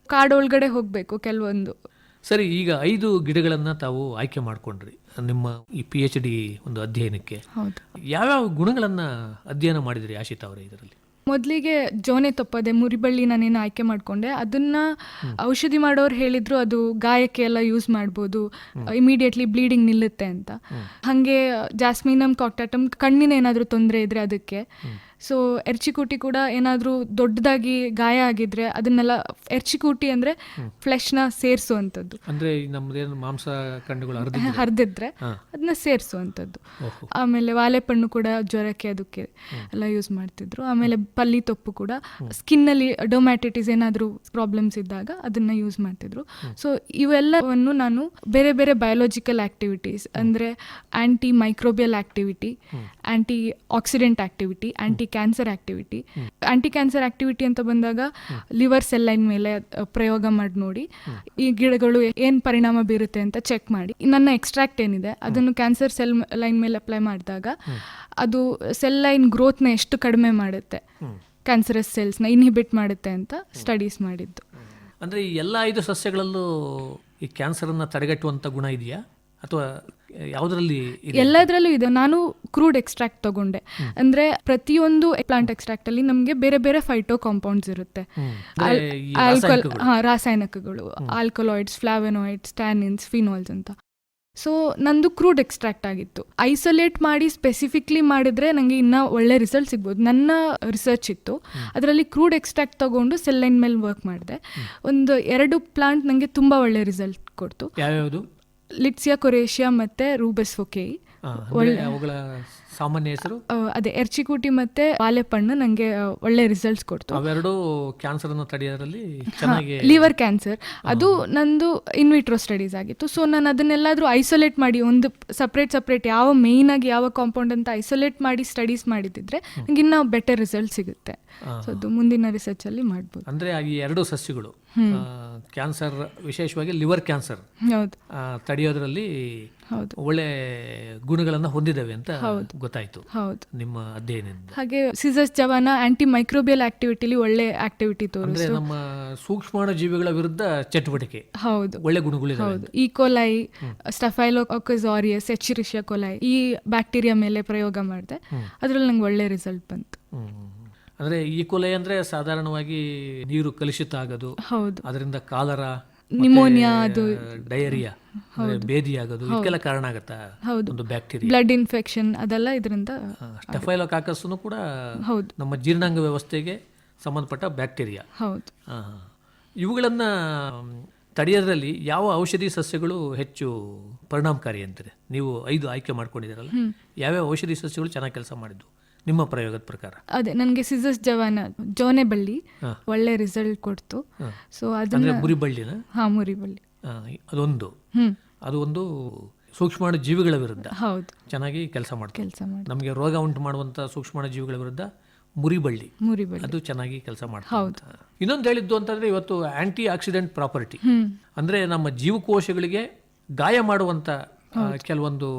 ಕಾಡೊಳಗಡೆ ಹೋಗ್ಬೇಕು ಕೆಲವೊಂದು. ಸರಿ ಈಗ ಐದು ಗಿಡಗಳನ್ನ ತಾವು ಆಯ್ಕೆ ಮಾಡಿಕೊಂಡ್ರಿ. ನಿಮ್ಮ ಈ ಪಿ ಎಚ್ ಡಿ ಒಂದು ಅಧ್ಯಯನಕ್ಕೆ ಹೌದು. ಯಾವ್ಯಾವ ಗುಣಗಳನ್ನು ಅಧ್ಯಯನ ಮಾಡಿದ್ರಿ ಆಶಿತಾ ಅವರೇ ಇದರಲ್ಲಿ? ಮೊದಲಿಗೆ ಜೋನೆ ತಪ್ಪದೆ ಮುರಿಬಳ್ಳಿ ನಾನೇನು ಆಯ್ಕೆ ಮಾಡ್ಕೊಂಡೆ. ಅದನ್ನ ಔಷಧಿ ಮಾಡೋರು ಹೇಳಿದ್ರು ಅದು ಗಾಯಕ್ಕೆ ಎಲ್ಲ ಯೂಸ್ ಮಾಡ್ಬೋದು ಇಮಿಡಿಯೇಟ್ಲಿ ಬ್ಲೀಡಿಂಗ್ ನಿಲ್ಲುತ್ತೆ ಅಂತ. ಹಾಗೆ ಜಾಸ್ಮಿನಮ್ ಕಾಕ್ಟಾಟಮ್ ಕಣ್ಣಿನ ಏನಾದರೂ ತೊಂದರೆ ಇದ್ರೆ ಅದಕ್ಕೆ. ಸೊ ಎರ್ಚಿಕೂಟಿ ಕೂಡ ಏನಾದರೂ ದೊಡ್ಡದಾಗಿ ಗಾಯ ಆಗಿದ್ರೆ ಅದನ್ನೆಲ್ಲ ಎರ್ಚಿಕೂಟಿ ಅಂದರೆ ಫ್ಲೆಶ್ನ ಸೇರಿಸುವಂಥದ್ದು. ಅಂದರೆ ನಮ್ಮದೇನು ಮಾಂಸ ಕಂಡುಗಳು ಹರಿದಿದ್ರೆ. ಅದನ್ನ ಸೇರಿಸುವಂಥದ್ದು. ಆಮೇಲೆ ವಾಲೆಪಣ್ಣು ಕೂಡ ಜ್ವರಕ್ಕೆ ಅದಕ್ಕೆ ಎಲ್ಲ ಯೂಸ್ ಮಾಡ್ತಿದ್ರು. ಆಮೇಲೆ ಪಲ್ಲಿ ತೊಪ್ಪು ಕೂಡ ಸ್ಕಿನ್ನಲ್ಲಿ ಡೊಮ್ಯಾಟಿಟಿಸ್ ಏನಾದರೂ ಪ್ರಾಬ್ಲಮ್ಸ್ ಇದ್ದಾಗ ಅದನ್ನ ಯೂಸ್ ಮಾಡ್ತಿದ್ರು. ಸೊ ಇವೆಲ್ಲವನ್ನು ನಾನು ಬೇರೆ ಬೇರೆ ಬಯೋಲಾಜಿಕಲ್ ಆಕ್ಟಿವಿಟೀಸ್ ಅಂದರೆ anti microbial activity anti oxidant activity anti cancer activity anti cancer activity ಅಂತ ಬಂದಾಗ ಲಿವರ್ ಸೆಲ್ ಲೈನ್ ಮೇಲೆ ಪ್ರಯೋಗ ಮಾಡಿ ನೋಡಿ. ಈ ಗಿಡಗಳು ಏನು ಪರಿಣಾಮ ಬೀರುತ್ತೆ ಅಂತ ಚೆಕ್ ಮಾಡಿ. ನನ್ನ ಎಕ್ಸ್ಟ್ರಾಕ್ಟ್ ಏನಿದೆ ಅದನ್ನು ಕ್ಯಾನ್ಸರ್ ಸೆಲ್ ಲೈನ್ ಮೇಲೆ ಅಪ್ಲೈ ಮಾಡಿದಾಗ ಅದು ಸೆಲ್ ಲೈನ್ ಗ್ರೋತ್ನ ಎಷ್ಟು ಕಡಿಮೆ ಮಾಡುತ್ತೆ? ಕ್ಯಾನ್ಸರಸ್ ಸೆಲ್ಸ್ನ ಇನ್ಹಿಬಿಟ್ ಮಾಡುತ್ತೆ ಅಂತ ಸ್ಟಡೀಸ್ ಮಾಡಿದ್ದು. ಅಂದರೆ ಈ ಎಲ್ಲ ಐದು ಸಸ್ಯಗಳಲ್ಲೂ ಈ ಕ್ಯಾನ್ಸರ್ ಅನ್ನ ತಡೆಗಟ್ಟುವಂಥ ಗುಣ ಇದೆಯಾ? ಅಥವಾ ಯಾವುದರಲ್ಲಿ ಎಲ್ಲದರಲ್ಲೂ ಇದೆ. ನಾನು ಕ್ರೂಡ್ ಎಕ್ಸ್ಟ್ರಾಕ್ಟ್ ತಗೊಂಡೆ. ಅಂದ್ರೆ ಪ್ರತಿಯೊಂದು ಪ್ಲಾಂಟ್ ಎಕ್ಸ್ಟ್ರಾಕ್ಟ್ ಅಲ್ಲಿ ನಮಗೆ ಬೇರೆ ಬೇರೆ ಫೈಟೋ ಕಾಂಪೌಂಡ್ಸ್ ಇರುತ್ತೆ. ಆಲ್ಕೋಲ್ ರಾಸಾಯನಿಕಗಳು. ಹಾ ರಾಸಾಯನಿಕಗಳು. ಆಲ್ಕೊಲಾಯ್ಡ್ಸ್ ಫ್ಲಾವೆನಾಯ್ಡ್ಸ್ ಟ್ಯಾನಿನ್ಸ್ ಫಿನಾಲ್ಸ್ ಅಂತ. ಸೊ ನಂದು ಕ್ರೂಡ್ ಎಕ್ಸ್ಟ್ರಾಕ್ಟ್ ಆಗಿತ್ತು. ಐಸೋಲೇಟ್ ಮಾಡಿ ಸ್ಪೆಸಿಫಿಕ್ಲಿ ಮಾಡಿದ್ರೆ ನಂಗೆ ಇನ್ನೂ ಒಳ್ಳೆ ರಿಸಲ್ಟ್ ಸಿಗ್ಬೋದು. ನನ್ನ ರಿಸರ್ಚ್ ಇತ್ತು. ಅದರಲ್ಲಿ ಕ್ರೂಡ್ ಎಕ್ಸ್ಟ್ರಾಕ್ಟ್ ತಗೊಂಡು ಸೆಲ್ ಲೈನ್ ಮೇಲೆ ವರ್ಕ್ ಮಾಡಿದೆ. ಒಂದು ಎರಡು ಪ್ಲಾಂಟ್ ನನಗೆ ತುಂಬಾ ಒಳ್ಳೆ ರಿಸಲ್ಟ್ ಕೊಡ್ತು. ಯಾವ್ಯಾವುದು? ಲಿಟ್ಸಿಯಾ ಕೊರೇಷಿಯಾ ಮತ್ತೆ ರೂಬೆಸ್ ಫೊಕೇಯಿ ಅಂದ್ರೆ ಅವುಗಳ ಸಾಮಾನ್ಯ ಹೆಸರು? ಅದೇ ಎರ್ಚಿಕೂಟಿ ಮತ್ತೆ ಬಾಲೆಪಣ್ಣು ನಂಗೆ ಒಳ್ಳೆ ರಿಸಲ್ಟ್ಸ್ ಕೊಡ್ತು. ಅವೆರಡು ಕ್ಯಾನ್ಸರ್ ಅನ್ನು ತಡೆಯೋದ್ರಲ್ಲಿ ಚೆನ್ನಾಗಿ ಲಿವರ್ ಕ್ಯಾನ್ಸರ್ ಅದು ನಂದು ಇನ್ವಿಟ್ರೋ ಸ್ಟಡೀಸ್ ಆಗಿತ್ತು. ಸೊ ನಾನು ಅದನ್ನೆಲ್ಲಾದ್ರೂ ಐಸೋಲೇಟ್ ಮಾಡಿ ಒಂದು ಸಪ್ರೇಟ್ ಸಪ್ರೇಟ್ ಯಾವ ಮೇಯ್ನ್ ಆಗಿ ಯಾವ ಕಾಂಪೌಂಡ್ ಅಂತ ಐಸೋಲೇಟ್ ಮಾಡಿ ಸ್ಟಡೀಸ್ ಮಾಡಿದ್ರೆ ನಂಗೆ ಇನ್ನೂ ಬೆಟರ್ ರಿಸಲ್ಟ್ ಸಿಗುತ್ತೆ. ಸೊ ಅದು ಮುಂದಿನ ರಿಸರ್ಚ್ ಅಲ್ಲಿ ಮಾಡ್ಬೋದು. ಅಂದ್ರೆ ಈ ಎರಡು ಸಸ್ಯಗಳು. ಕ್ಯಾನ್ಸರ್ ವಿಶೇಷವಾಗಿ ಲಿವರ್ ಕ್ಯಾನ್ಸರ್ ಹೌದು. ತಡೆಯೋದ್ರಲ್ಲಿ ಒಳ್ಳೆ ಗುಣಗಳನ್ನು ಹೊಂದಿದ್ದಾವೆ ಅಂತ ಗೊತ್ತಾಯ್ತು ಹೌದು. ನಿಮ್ಮ ಅಧ್ಯಯನದಿಂದ. ಹಾಗೆ ಸಿಸಸ್ ಜವಾನ ಆಂಟಿ ಮೈಕ್ರೋಬಿಯಲ್ ಆಕ್ಟಿವಿಟಿಲಿ ಒಳ್ಳೆ ಆಕ್ಟಿವಿಟಿ ಅಂದ್ರೆ ನಮ್ಮ ಸೂಕ್ಷ್ಮಾಣು ಜೀವಿಗಳ ವಿರುದ್ಧ ಚಟುವಟಿಕೆ. ಹೌದು. ಒಳ್ಳೆ ಗುಣಗಳು ಹೌದು. ಈ ಕೊಲೈ ಸ್ಟಫೈಲೋಕಾರಿಯಸ್ ಎಚಿರಿಷಿಯಾ ಕೊಲೈ ಈ ಬ್ಯಾಕ್ಟೀರಿಯಾ ಮೇಲೆ ಪ್ರಯೋಗ ಮಾಡಿದೆ. ಅದ್ರಲ್ಲಿ ನಂಗೆ ಒಳ್ಳೆ ರಿಸಲ್ಟ್ ಬಂತು. ಅಂದ್ರೆ ಈ ಕೊಲೆ ಅಂದ್ರೆ ಸಾಧಾರಣವಾಗಿ ನೀರು ಕಲುಷಿತ ಆಗೋದು ಹೌದು. ಅದರಿಂದ ಕಾಲರ ನಿಮೋನಿಯಾ ಅದು ಡಯರಿಯಾ ಬೇದಿ ಆಗೋದು ಇದಕ್ಕೆಲ್ಲ ಕಾರಣ ಆಗತ್ತಾ. ಒಂದು ಬ್ಯಾಕ್ಟೀರಿಯಾ. ಬ್ಲಡ್ ಇನ್ಫೆಕ್ಷನ್ ಅದೆಲ್ಲ ಇದರಿಂದ ಸ್ಟೆಫೈಲೋಕಾಕಸ್ನು ಕೂಡ ಹೌದು. ನಮ್ಮ ಜೀರ್ಣಾಂಗ ವ್ಯವಸ್ಥೆಗೆ ಸಂಬಂಧಪಟ್ಟ ಬ್ಯಾಕ್ಟೀರಿಯಾ. ಹೌದು. ಇವುಗಳನ್ನ ತಡೆಯೋದ್ರಲ್ಲಿ ಯಾವ ಔಷಧಿ ಸಸ್ಯಗಳು ಹೆಚ್ಚು ಪರಿಣಾಮಕಾರಿ ಅಂತಾರೆ? ನೀವು ಐದು ಆಯ್ಕೆ ಮಾಡ್ಕೊಂಡಿದ್ದೀರಲ್ಲ. ಯಾವ್ಯಾವ ಔಷಧಿ ಸಸ್ಯಗಳು ಚೆನ್ನಾಗಿ ಕೆಲಸ ಮಾಡಿದ್ದು ನಿಮ್ಮ ಪ್ರಯೋಗದ ಪ್ರಕಾರ? ಅದೇ ನನಗೆ ಸಿಸಸ್ ಜವಾನ ಜೋನೆ ಬಳ್ಳಿ ಒಳ್ಳೆ ರಿಸಲ್ಟ್ ಕೊಡ್ತು. ಸೊ ಅದನ್ನ ಮುರಿ ಬಳ್ಳಿನ ಹಾ ಮುರಿ ಬಳ್ಳಿ ಅದೊಂದು. ಅದು ಒಂದು ಸೂಕ್ಷ್ಮಾಣು ಜೀವಿಗಳ ವಿರುದ್ಧ. ಹೌದು. ಚೆನ್ನಾಗಿ ಕೆಲಸ ಮಾಡಿ ಕೆಲಸ ಮಾಡಿ ನಮಗೆ ರೋಗ ಉಂಟು ಮಾಡುವಂತಹ ಸೂಕ್ಷ್ಮಾಣು ಜೀವಿಗಳ ವಿರುದ್ಧ ಮುರಿಬಳ್ಳಿ. ಮುರಿ ಬಳ್ಳಿ ಅದು ಚೆನ್ನಾಗಿ ಕೆಲಸ ಮಾಡ್ತದೆ ಇನ್ನೊಂದು ಹೇಳಿದ್ದು ಅಂತಂದ್ರೆ ಇವತ್ತು ಆಂಟಿ ಆಕ್ಸಿಡೆಂಟ್ ಪ್ರಾಪರ್ಟಿ ಅಂದ್ರೆ ನಮ್ಮ ಜೀವಕೋಶಗಳಿಗೆ ಗಾಯ ಮಾಡುವಂತ ಕೆಲವೊಂದು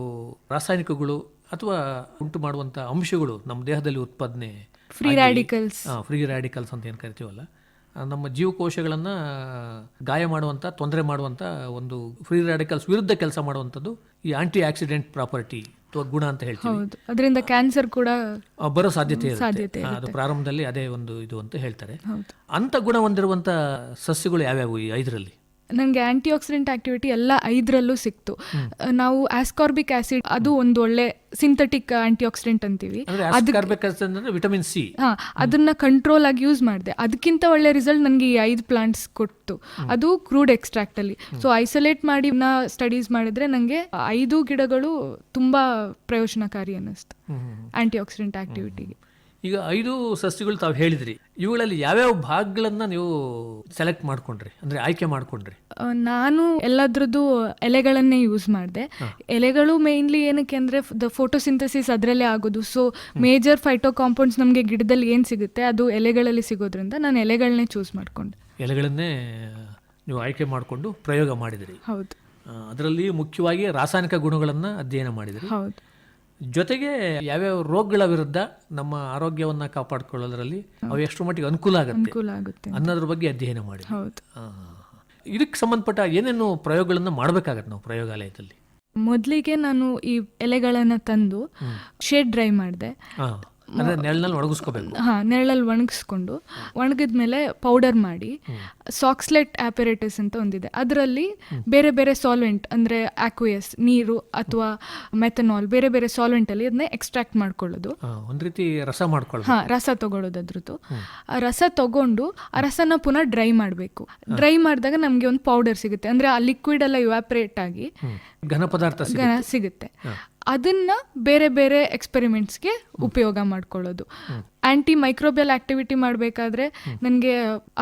ರಾಸಾಯನಿಕಗಳು ಅಥವಾ ಉಂಟು ಮಾಡುವಂಥ ಅಂಶಗಳು ನಮ್ಮ ದೇಹದಲ್ಲಿ ಉತ್ಪಾದನೆ ಫ್ರೀ ರ್ಯಾಡಿಕಲ್ಸ್ ಫ್ರೀ ರ್ಯಾಡಿಕಲ್ಸ್ ಅಂತ ಏನು ಕರಿತೀವಲ್ಲ? ನಮ್ಮ ಜೀವಕೋಶಗಳನ್ನು ಗಾಯ ಮಾಡುವಂಥ ತೊಂದರೆ ಮಾಡುವಂಥ ಒಂದು ಫ್ರೀ ರ್ಯಾಡಿಕಲ್ಸ್ ವಿರುದ್ಧ ಕೆಲಸ ಮಾಡುವಂಥದ್ದು ಈ ಆಂಟಿ ಆಕ್ಸಿಡೆಂಟ್ ಪ್ರಾಪರ್ಟಿ ಅಥವಾ ಗುಣ ಅಂತ ಹೇಳ್ತೀವಿ. ಅದರಿಂದ ಕ್ಯಾನ್ಸರ್ ಕೂಡ ಬರೋ ಸಾಧ್ಯತೆ ಇರುತ್ತೆ. ಅದು ಪ್ರಾರಂಭದಲ್ಲಿ ಅದೇ ಒಂದು ಇದು ಅಂತ ಹೇಳ್ತಾರೆ. ಅಂತ ಗುಣ ಹೊಂದಿರುವಂಥ ಸಸ್ಯಗಳು ಯಾವ್ಯಾವು ಈ ಐದರಲ್ಲಿ? ನನಗೆ ಆಂಟಿ ಆಕ್ಸಿಡೆಂಟ್ ಆಕ್ಟಿವಿಟಿ ಎಲ್ಲ ಐದರಲ್ಲೂ ಸಿಕ್ತು. ನಾವು ಆಸ್ಕಾರ್ಬಿಕ್ ಆಸಿಡ್ ಅದು ಒಂದು ಒಳ್ಳೆ ಸಿಂಥೆಟಿಕ್ ಆಂಟಿ ಆಕ್ಸಿಡೆಂಟ್ ಅಂತೀವಿ ವಿಟಮಿನ್ ಸಿ ಹಾ ಅದನ್ನ ಕಂಟ್ರೋಲ್ ಆಗಿ ಯೂಸ್ ಮಾಡಿದೆ. ಅದಕ್ಕಿಂತ ಒಳ್ಳೆ ರಿಸಲ್ಟ್ ನನಗೆ ಈ ಐದು ಪ್ಲಾಂಟ್ಸ್ ಕೊಟ್ಟು ಅದು ಕ್ರೂಡ್ ಎಕ್ಸ್ಟ್ರಾಕ್ಟ್ ಅಲ್ಲಿ. ಸೊ ಐಸೋಲೇಟ್ ಮಾಡಿ ನಾ ಸ್ಟಡೀಸ್ ಮಾಡಿದ್ರೆ ನನಗೆ ಐದು ಗಿಡಗಳು ತುಂಬಾ ಪ್ರಯೋಜನಕಾರಿ ಅನ್ನಿಸ್ತು. ಆಂಟಿ ಆಕ್ಸಿಡೆಂಟ್ ಆಕ್ಟಿವಿಟಿಗೆ ಈಗ ಐದು ಸಸ್ಯಗಳು ತಾವು ಹೇಳಿದ್ರಿ. ಇವುಗಳಲ್ಲಿ ಯಾವ್ಯಾವ ಭಾಗಗಳನ್ನ ನೀವು ಸೆಲೆಕ್ಟ್ ಮಾಡ್ಕೊಂಡ್ರಿ? ಅಂದ್ರೆ ಆಯ್ಕೆ ಮಾಡ್ಕೊಂಡ್ರಿ? ನಾನು ಎಲ್ಲದ್ರದ್ದು ಎಲೆಗಳನ್ನೇ ಯೂಸ್ ಮಾಡಿದೆ. ಎಲೆಗಳು ಮೇಯ್ನ್ಲಿ ಏನಕ್ಕೆ ಅಂದರೆ ದ ಫೋಟೋಸಿಂಥಸಿಸ್ ಅದರಲ್ಲೇ ಆಗೋದು. ಸೊ ಮೇಜರ್ ಫೈಟೋ ಕಾಂಪೌಂಡ್ಸ್ ನಮಗೆ ಗಿಡದಲ್ಲಿ ಏನು ಸಿಗುತ್ತೆ? ಅದು ಎಲೆಗಳಲ್ಲಿ ಸಿಗೋದ್ರಿಂದ ನಾನು ಎಲೆಗಳನ್ನೇ ಚೂಸ್ ಮಾಡ್ಕೊಂಡೆ. ಎಲೆಗಳನ್ನೇ ನೀವು ಆಯ್ಕೆ ಮಾಡಿಕೊಂಡು ಪ್ರಯೋಗ ಮಾಡಿದಿರಿ. ಹೌದು. ಅದರಲ್ಲಿ ಮುಖ್ಯವಾಗಿ ರಾಸಾಯನಿಕ ಗುಣಗಳನ್ನು ಅಧ್ಯಯನ ಮಾಡಿದಿರಿ. ಹೌದು. ಜೊತೆಗೆ ಯಾವ್ಯಾವ ರೋಗಗಳ ವಿರುದ್ಧ ನಮ್ಮ ಆರೋಗ್ಯವನ್ನ ಕಾಪಾಡಿಕೊಳ್ಳೋದ್ರಲ್ಲಿ ಅವು ಎಷ್ಟು ಮಟ್ಟಿಗೆ ಅನುಕೂಲ ಆಗುತ್ತೆ? ಅನುಕೂಲ ಆಗುತ್ತೆ. ಅನ್ನೋದ್ರ ಬಗ್ಗೆ ಅಧ್ಯಯನ ಮಾಡಿ. ಹೌದು. ಇದಕ್ಕೆ ಸಂಬಂಧಪಟ್ಟ ಏನೇನು ಪ್ರಯೋಗಗಳನ್ನ ಮಾಡಬೇಕಾಗತ್ತೆ ನಾವು ಪ್ರಯೋಗಾಲಯದಲ್ಲಿ? ಮೊದಲಿಗೆ ನಾನು ಈ ಎಲೆಗಳನ್ನ ತಂದು ಶೇಡ್ ಡ್ರೈ ಮಾಡಿದೆ. ನೆರಳಲ್ಲಿ ಒಣಗಿಸ್ಕೋಬೇಕು. ಹಾ ನೆರಳಲ್ಲಿ ಒಣಗಿಸ್ಕೊಂಡು ಒಣಗಿದ್ಮೇಲೆ ಪೌಡರ್ ಮಾಡಿ ಸಾಕ್ಸ್ಲೆಟ್ ಆಪರೇಟಸ್ ಅಂತ ಒಂದಿದೆ. ಅದರಲ್ಲಿ ಬೇರೆ ಬೇರೆ ಸಾಲ್ವೆಂಟ್ ಅಂದ್ರೆ ಆಕ್ವಿಯಸ್ ನೀರು ಅಥವಾ ಮೆಥನಾಲ್ ಬೇರೆ ಬೇರೆ ಸಾಲ್ವೆಂಟ್ ಅಲ್ಲಿ ಅದನ್ನ ಎಕ್ಸ್ಟ್ರಾಕ್ಟ್ ಮಾಡ್ಕೊಳ್ಳೋದು. ಒಂದ್ ರೀತಿ ರಸ ಮಾಡ್ಕೊಳ್ಳೋದು ಹಾ ರಸ ತಗೊಳ್ಳೋದು ಅದ್ರದ್ದು ಆ ರಸ ತಗೊಂಡು ಆ ರಸನ ಪುನಃ ಡ್ರೈ ಮಾಡಬೇಕು. ಡ್ರೈ ಮಾಡಿದಾಗ ನಮಗೆ ಒಂದು ಪೌಡರ್ ಸಿಗುತ್ತೆ. ಅಂದ್ರೆ ಆ ಲಿಕ್ವಿಡ್ ಎಲ್ಲ ಇವಾಪರೇಟ್ ಆಗಿ. ಘನ ಪದಾರ್ಥ. ಘನ ಸಿಗುತ್ತೆ. ಅದನ್ನ ಬೇರೆ ಬೇರೆ ಎಕ್ಸ್ಪೆರಿಮೆಂಟ್ಸ್ಗೆ ಉಪಯೋಗ ಮಾಡ್ಕೊಳ್ಳೋದು. ಆಂಟಿ ಮೈಕ್ರೋಬಿಯಲ್ ಆಕ್ಟಿವಿಟಿ ಮಾಡಬೇಕಾದ್ರೆ ನನಗೆ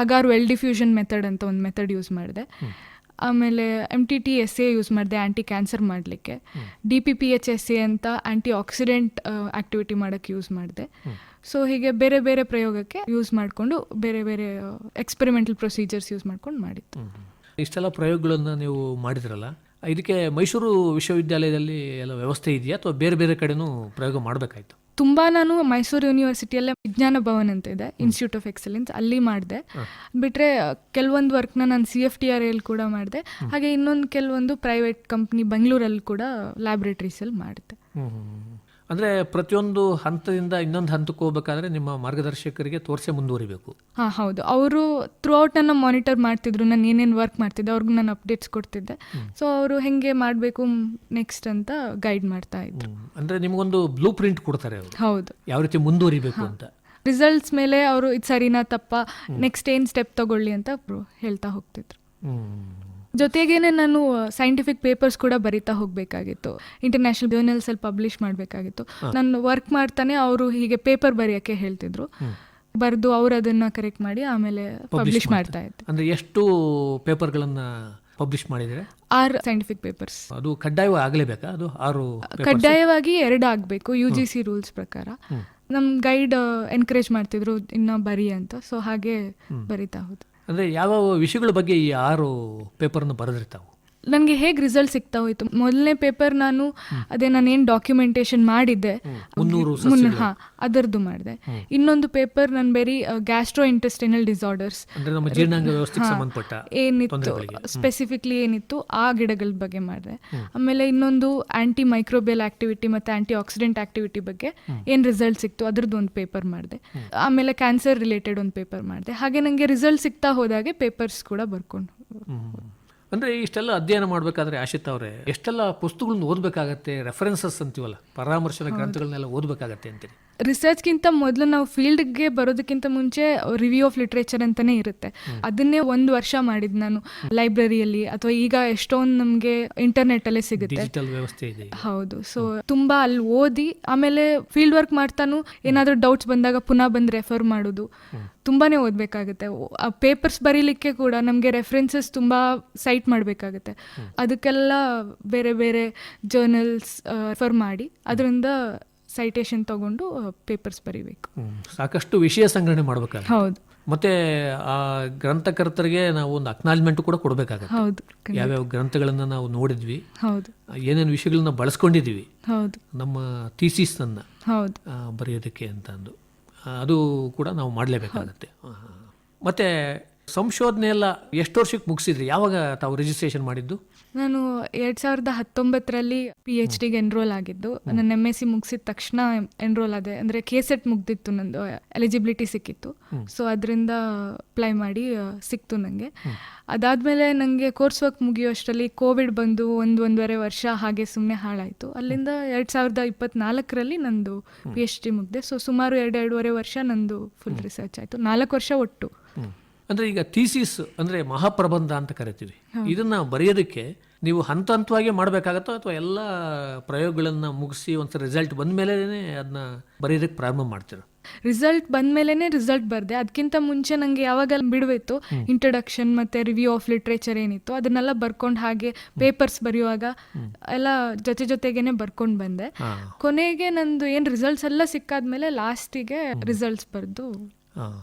ಅಗಾರ್ ವೆಲ್ ಡಿಫ್ಯೂಷನ್ ಮೆಥಡ್ ಅಂತ ಒಂದು ಮೆಥಡ್ ಯೂಸ್ ಮಾಡಿದೆ. ಆಮೇಲೆ M T T S A use ಮಾಡಿದೆ ಆ್ಯಂಟಿ ಕ್ಯಾನ್ಸರ್ ಮಾಡಲಿಕ್ಕೆ D P P H S A ಅಂತ ಆ್ಯಂಟಿ ಆಕ್ಸಿಡೆಂಟ್ ಆ್ಯಕ್ಟಿವಿಟಿ ಮಾಡೋಕ್ಕೆ ಯೂಸ್ ಮಾಡಿದೆ. ಸೊ ಹೀಗೆ ಬೇರೆ ಬೇರೆ ಪ್ರಯೋಗಕ್ಕೆ ಯೂಸ್ ಮಾಡಿಕೊಂಡು ಬೇರೆ ಬೇರೆ ಎಕ್ಸ್ಪೆರಿಮೆಂಟಲ್ ಪ್ರೊಸೀಜರ್ಸ್ ಯೂಸ್ ಮಾಡ್ಕೊಂಡು ಮಾಡಿತ್ತು ಇಷ್ಟೆಲ್ಲ ಪ್ರಯೋಗಗಳನ್ನು ನೀವು ಮಾಡಿದ್ರಲ್ಲ ಇದಕ್ಕೆ ಮೈಸೂರು ವಿಶ್ವವಿದ್ಯಾಲಯದಲ್ಲಿ ಎಲ್ಲ ವ್ಯವಸ್ಥೆ ಇದೆಯಾ ಅಥವಾ ಬೇರೆ ಬೇರೆ ಕಡೆನೂ ಪ್ರಯೋಗ ಮಾಡಬೇಕಾಯ್ತು? ತುಂಬಾ ನಾನು ಮೈಸೂರು ಯೂನಿವರ್ಸಿಟಿಯಲ್ಲೇ ವಿಜ್ಞಾನ ಭವನ್ ಅಂತ ಇದೆ ಇನ್ಸ್ಟಿಟ್ಯೂಟ್ ಆಫ್ ಎಕ್ಸಲೆನ್ಸ್ ಅಲ್ಲಿ ಮಾಡಿದೆ. ಬಿಟ್ರೆ ಕೆಲವೊಂದು ವರ್ಕ್ನ ನಾನು C F T R L ಕೂಡ ಮಾಡಿದೆ. ಹಾಗೆ ಇನ್ನೊಂದು ಕೆಲವೊಂದು ಪ್ರೈವೇಟ್ ಕಂಪ್ನಿ ಬೆಂಗಳೂರಲ್ಲಿ ಕೂಡ ಲ್ಯಾಬ್ರೇಟರೀಸಲ್ಲಿ ಮಾಡಿದೆ. ಅಂದ್ರೆ ಪ್ರತಿಯೊಂದು ಹಂತದಿಂದ ಇನ್ನೊಂದು ಹಂತಕ್ಕೆ ಹೋಗ್ಬೇಕಾದ್ರೆ ನಿಮ್ಮ ಮಾರ್ಗದರ್ಶಕರಿಗೆ ತೋರಿಸಿ ಮುಂದುವರಿಬೇಕು. ಹಾಂ ಹೌದು. ಅವರು ಥ್ರೂ ಔಟ್ ನನ್ನ ಮಾನಿಟರ್ ಮಾಡ್ತಿದ್ರು ನಾನು ಏನೇನು ವರ್ಕ್ ಮಾಡ್ತಿದ್ದೆ ಅವ್ರಿಗೆ ನಾನು ಅಪ್ಡೇಟ್ಸ್ ಕೊಡ್ತಿದ್ದೆ. ಸೊ ಅವರು ಹೆಂಗೆ ಮಾಡಬೇಕು ನೆಕ್ಸ್ಟ್ ಅಂತ ಗೈಡ್ ಮಾಡ್ತಾ ಇದ್ರು. ಅಂದರೆ ನಿಮಗೊಂದು ಬ್ಲೂ ಪ್ರಿಂಟ್ ಕೊಡ್ತಾರೆ ಅವರು. ಹೌದು. ಯಾವ ರೀತಿ ಮುಂದುವರಿಬೇಕು ಅಂತ. ರಿಸಲ್ಟ್ಸ್ ಮೇಲೆ ಅವರು ಇದು ಸರಿನಾ ತಪ್ಪ? ನೆಕ್ಸ್ಟ್ ಏನು ಸ್ಟೆಪ್ ತಗೊಳ್ಳಿ ಅಂತ ಹೇಳ್ತಾ ಹೋಗ್ತಿದ್ರು. ಜೊತೆಗೇನೆ ನಾನು ಸೈಂಟಿಫಿಕ್ ಪೇಪರ್ಸ್ ಕೂಡ ಬರಿತಾ ಹೋಗಬೇಕಾಗಿತ್ತು. ಇಂಟರ್ನ್ಯಾಷನಲ್ ಜರ್ನಲ್ಸ್ ಅಲ್ಲಿ ಪಬ್ಲಿಷ್ ಮಾಡಬೇಕಾಗಿತ್ತು. ನಾನು ವರ್ಕ್ ಮಾಡ್ತಾನೆ ಅವರು ಹೀಗೆ ಪೇಪರ್ ಬರೆಯೋಕ್ಕೆ ಹೇಳ್ತಿದ್ರು. ಬರೆದು ಅವರು ಅದನ್ನ ಕರೆಕ್ಟ್ ಮಾಡಿ ಆಮೇಲೆ ಪಬ್ಲಿಷ್ ಮಾಡ್ತಾ ಇದ್ದೆ. ಅಂದ್ರೆ ಎಷ್ಟು ಪೇಪರ್ಗಳನ್ನ ಪಬ್ಲಿಷ್ ಮಾಡಿದ್ರೆ? ಆರ್ ಸೈಂಟಿಫಿಕ್ ಪೇಪರ್ಸ್ ಅದು ಕಡ್ಡಾಯವಾಗಿ ಆಗಲೇಬೇಕಾ? ಅದು ಆರು ಕಡ್ಡಾಯವಾಗಿ ಎರಡು ಆಗಬೇಕು ಯು ಜಿ ಸಿ ರೂಲ್ಸ್ ಪ್ರಕಾರ. ನಮ್ಮ ಗೈಡ್ ಎನ್ಕರೇಜ್ ಮಾಡ್ತಿದ್ರು ಇನ್ನ ಬರಿ ಅಂತ. ಸೊ ಹಾಗೆ ಬರಿತಾ ಹೋದೆ. ಅಂದ್ರೆ ಯಾವ ವಿಷಯಗಳ ಬಗ್ಗೆ ಈ ಆರು ಪೇಪರನ್ನು ಬರೆದಿರ್ತಾವೆ? ನನಗೆ ಹೇಗೆ ರಿಸಲ್ಟ್ ಸಿಗ್ತಾ ಹೋಯ್ತು? ಮೊದಲನೇ ಪೇಪರ್ ನಾನು ಅದೇ ನಾನು ಏನು ಡಾಕ್ಯುಮೆಂಟೇಶನ್ ಮಾಡಿದ್ದೆ ಮುನ್ನ ಹಾ ಅದರದ್ದು ಮಾಡಿದೆ. ಇನ್ನೊಂದು ಪೇಪರ್ ನಾನು ಬೇರೆ ಗ್ಯಾಸ್ಟ್ರೋ ಇಂಟೆಸ್ಟೈನಲ್ ಡಿಸಾರ್ಡರ್ಸ್ ಏನಿತ್ತು ಸ್ಪೆಸಿಫಿಕ್ಲಿ ಏನಿತ್ತು ಆ ಗಿಡಗಳ ಬಗ್ಗೆ ಮಾಡಿದೆ. ಆಮೇಲೆ ಇನ್ನೊಂದು ಆಂಟಿ ಮೈಕ್ರೋಬಿಯಲ್ ಆಕ್ಟಿವಿಟಿ ಮತ್ತೆ ಆಂಟಿ ಆಕ್ಸಿಡೆಂಟ್ ಆಕ್ಟಿವಿಟಿ ಬಗ್ಗೆ ಏನ್ ರಿಸಲ್ಟ್ ಸಿಕ್ತು ಅದ್ರದ್ದು ಒಂದು ಪೇಪರ್ ಮಾಡಿದೆ. ಆಮೇಲೆ ಕ್ಯಾನ್ಸರ್ ರಿಲೇಟೆಡ್ ಒಂದು ಪೇಪರ್ ಮಾಡಿದೆ. ಹಾಗೆ ನನಗೆ ರಿಸಲ್ಟ್ ಸಿಗ್ತಾ ಹೋದಾಗೆ ಪೇಪರ್ಸ್ ಕೂಡ ಬರ್ಕೊಂಡು. ಅಂದ್ರೆ ಇಷ್ಟೆಲ್ಲ ಅಧ್ಯಯನ ಮಾಡಬೇಕಾದ್ರೆ ಆಶಿತ್ ಅವರೇ ಎಷ್ಟೆಲ್ಲ ಪುಸ್ತಕಗಳನ್ನ ಓದಬೇಕಾಗತ್ತೆ ರೆಫರೆನ್ಸಸ್ ಅಂತೀವಲ್ಲ ಪರಾಮರ್ಶನ ಗ್ರಂಥಗಳನ್ನೆಲ್ಲ ಓದಬೇಕಾಗತ್ತೆ ಅಂತೀರಿ ರಿಸರ್ಚ್ಗಿಂತ ಮೊದಲು ನಾವು ಫೀಲ್ಡ್ಗೆ ಬರೋದಕ್ಕಿಂತ ಮುಂಚೆ ರಿವ್ಯೂ ಆಫ್ ಲಿಟ್ರೇಚರ್ ಅಂತಲೇ ಇರುತ್ತೆ. ಅದನ್ನೇ ಒಂದು ವರ್ಷ ಮಾಡಿದ್ದು ನಾನು. ಲೈಬ್ರರಿಯಲ್ಲಿ ಅಥವಾ ಈಗ ಎಷ್ಟೊಂದು ನಮಗೆ ಇಂಟರ್ನೆಟ್ಟಲ್ಲೇ ಸಿಗುತ್ತೆ. ಡಿಜಿಟಲ್ ವ್ಯವಸ್ಥೆ ಇದೆ ಹೌದು. ಸೊ ತುಂಬಾ ಅಲ್ಲಿ ಓದಿ ಆಮೇಲೆ ಫೀಲ್ಡ್ ವರ್ಕ್ ಮಾಡ್ತಾನು ಏನಾದರೂ ಡೌಟ್ಸ್ ಬಂದಾಗ ಪುನಃ ಬಂದು ರೆಫರ್ ಮಾಡೋದು. ತುಂಬಾನೇ ಓದಬೇಕಾಗುತ್ತೆ. ಪೇಪರ್ಸ್ ಬರೀಲಿಕ್ಕೆ ಕೂಡ ನಮಗೆ ರೆಫರೆನ್ಸಸ್ ತುಂಬಾ ಸೈಟ್ ಮಾಡಬೇಕಾಗುತ್ತೆ. ಅದಕ್ಕೆಲ್ಲ ಬೇರೆ ಬೇರೆ ಜರ್ನಲ್ಸ್ ರೆಫರ್ ಮಾಡಿ. ಅದರಿಂದ ಸೈಟೇಷನ್ ತಗೊಂಡು ಪೇಪರ್ಸ್ ಬರೀಬೇಕು. ಸಾಕಷ್ಟು ವಿಷಯ ಸಂಗ್ರಹಣೆ ಮಾಡಬೇಕಾಗುತ್ತೆ. ಹೌದು. ಮತ್ತೆ ಆ ಗ್ರಂಥಕರ್ತರಿಗೆ ನಾವು ಒಂದು ಅಕ್ನಾಲ್ಜ್ಮೆಂಟ್ ಕೂಡ ಕೊಡಬೇಕಾಗುತ್ತೆ. ಹೌದು ಯಾವ್ಯಾವ ಗ್ರಂಥಗಳನ್ನ ನಾವು ನೋಡಿದ್ವಿ ಹೌದು. ಏನೇನು ವಿಷಯಗಳನ್ನ ಬಳಸ್ಕೊಂಡಿದ್ವಿ ಹೌದು. ನಮ್ಮ ಥೀಸಿಸ್ ಅನ್ನ ಹೌದು ಬರೆಯೋದಕ್ಕೆ ಅಂತ ಅಂದು ಅದು ಕೂಡ ನಾವು ಮಾಡಲೇಬೇಕಾಗತ್ತೆ. ಮತ್ತೆ ಸಂಶೋಧನೆ ಎಲ್ಲ ಎಷ್ಟು ವರ್ಷಕ್ಕೆ ಮುಗಿಸಿದ್ರಿ? ಯಾವಾಗ ತಾವು ರಿಜಿಸ್ಟ್ರೇಷನ್ ಮಾಡಿದ್ದು? ನಾನು ಎರಡ್ ಸಾವಿರದ ಹತ್ತೊಂಬತ್ತರಲ್ಲಿ ಪಿ ಎಚ್ ಡಿಗೆ ಎನ್ರೋಲ್ ಆಗಿದ್ದು ನನ್ನ ಎಂ ಎಸ್ ಸಿ ಮುಗಿಸಿದ ತಕ್ಷಣ ಎನ್ರೋಲ್ ಆದೆ. ಅಂದರೆ ಕೆ ಸೆಟ್ ಮುಗ್ದಿತ್ತು ನಂದು ಎಲಿಜಿಬಿಲಿಟಿ ಸಿಕ್ಕಿತ್ತು. ಸೊ ಅದರಿಂದ ಅಪ್ಲೈ ಮಾಡಿ ಸಿಕ್ತು ನನಗೆ ಅದಾದ್ಮೇಲೆ ನನಗೆ ಕೋರ್ಸ್ ವರ್ಕ್ ಮುಗಿಯುವಷ್ಟರಲ್ಲಿ ಕೋವಿಡ್ ಬಂದು ಒಂದು ಒಂದೂವರೆ ವರ್ಷ ಹಾಗೆ ಸುಮ್ಮನೆ ಹಾಳಾಯಿತು. ಅಲ್ಲಿಂದ ಎರಡು ಸಾವಿರದ ಇಪ್ಪತ್ನಾಲ್ಕರಲ್ಲಿ ನಂದು ಪಿ ಎಚ್ ಡಿ ಮುಗ್ದೆ. ಸೊ ಸುಮಾರು ಎರಡು ಎರಡೂವರೆ ವರ್ಷ ನಂದು ಫುಲ್ ರಿಸರ್ಚ್ ಆಯಿತು. ನಾಲ್ಕು ವರ್ಷ ಒಟ್ಟು. ಅಂದ್ರೆ ಈಗ ಥೀಸಿಸ್ ಅಂದ್ರೆ ಮಹಾಪ್ರಬಂಧ ಅಂತ ಕರಿತೀವಿ. ಇದನ್ನ ಬರೆಯೋದಕ್ಕೆ ನೀವು ಹಂತ ಹಂತವಾಗಿ ಮಾಡಬೇಕಾಗತ್ತೋ ಅಥವಾ ಎಲ್ಲ ಪ್ರಯೋಗಗಳನ್ನು ಮುಗಿಸಿ ಒಂದ್ಸಲ ರಿಸಲ್ಟ್ ಬಂದ ಮೇಲೆ ಅದನ್ನ ಬರೆಯೋದಕ್ಕೆ ಪ್ರಾರಂಭ ಮಾಡ್ತೀರ? ರಿಸಲ್ಟ್ ಬಂದ್ಮೇಲೆ ರಿಸಲ್ಟ್ ಬರ್ದೆ. ಅದಕ್ಕಿಂತ ಮುಂಚೆ ನಂಗೆ ಯಾವಾಗ ಬಿಡಬೇಕು ಇಂಟ್ರಡಕ್ಷನ್ ಮತ್ತೆ ರಿವ್ಯೂ ಆಫ್ ಲಿಟ್ರೇಚರ್ ಏನಿತ್ತು ಅದನ್ನೆಲ್ಲ ಬರ್ಕೊಂಡು ಹಾಗೆ ಪೇಪರ್ಸ್ ಬರೆಯುವಾಗ ಎಲ್ಲ ಜೊತೆ ಜೊತೆಗೇನೆ ಬರ್ಕೊಂಡು ಬಂದೆ. ಕೊನೆಗೆ ನಂದು ಏನು ರಿಸಲ್ಟ್ಸ್ ಎಲ್ಲ ಸಿಕ್ಕಾದ್ಮೇಲೆ ಲಾಸ್ಟಿಗೆ ರಿಸಲ್ಟ್ಸ್ ಬರೆದು.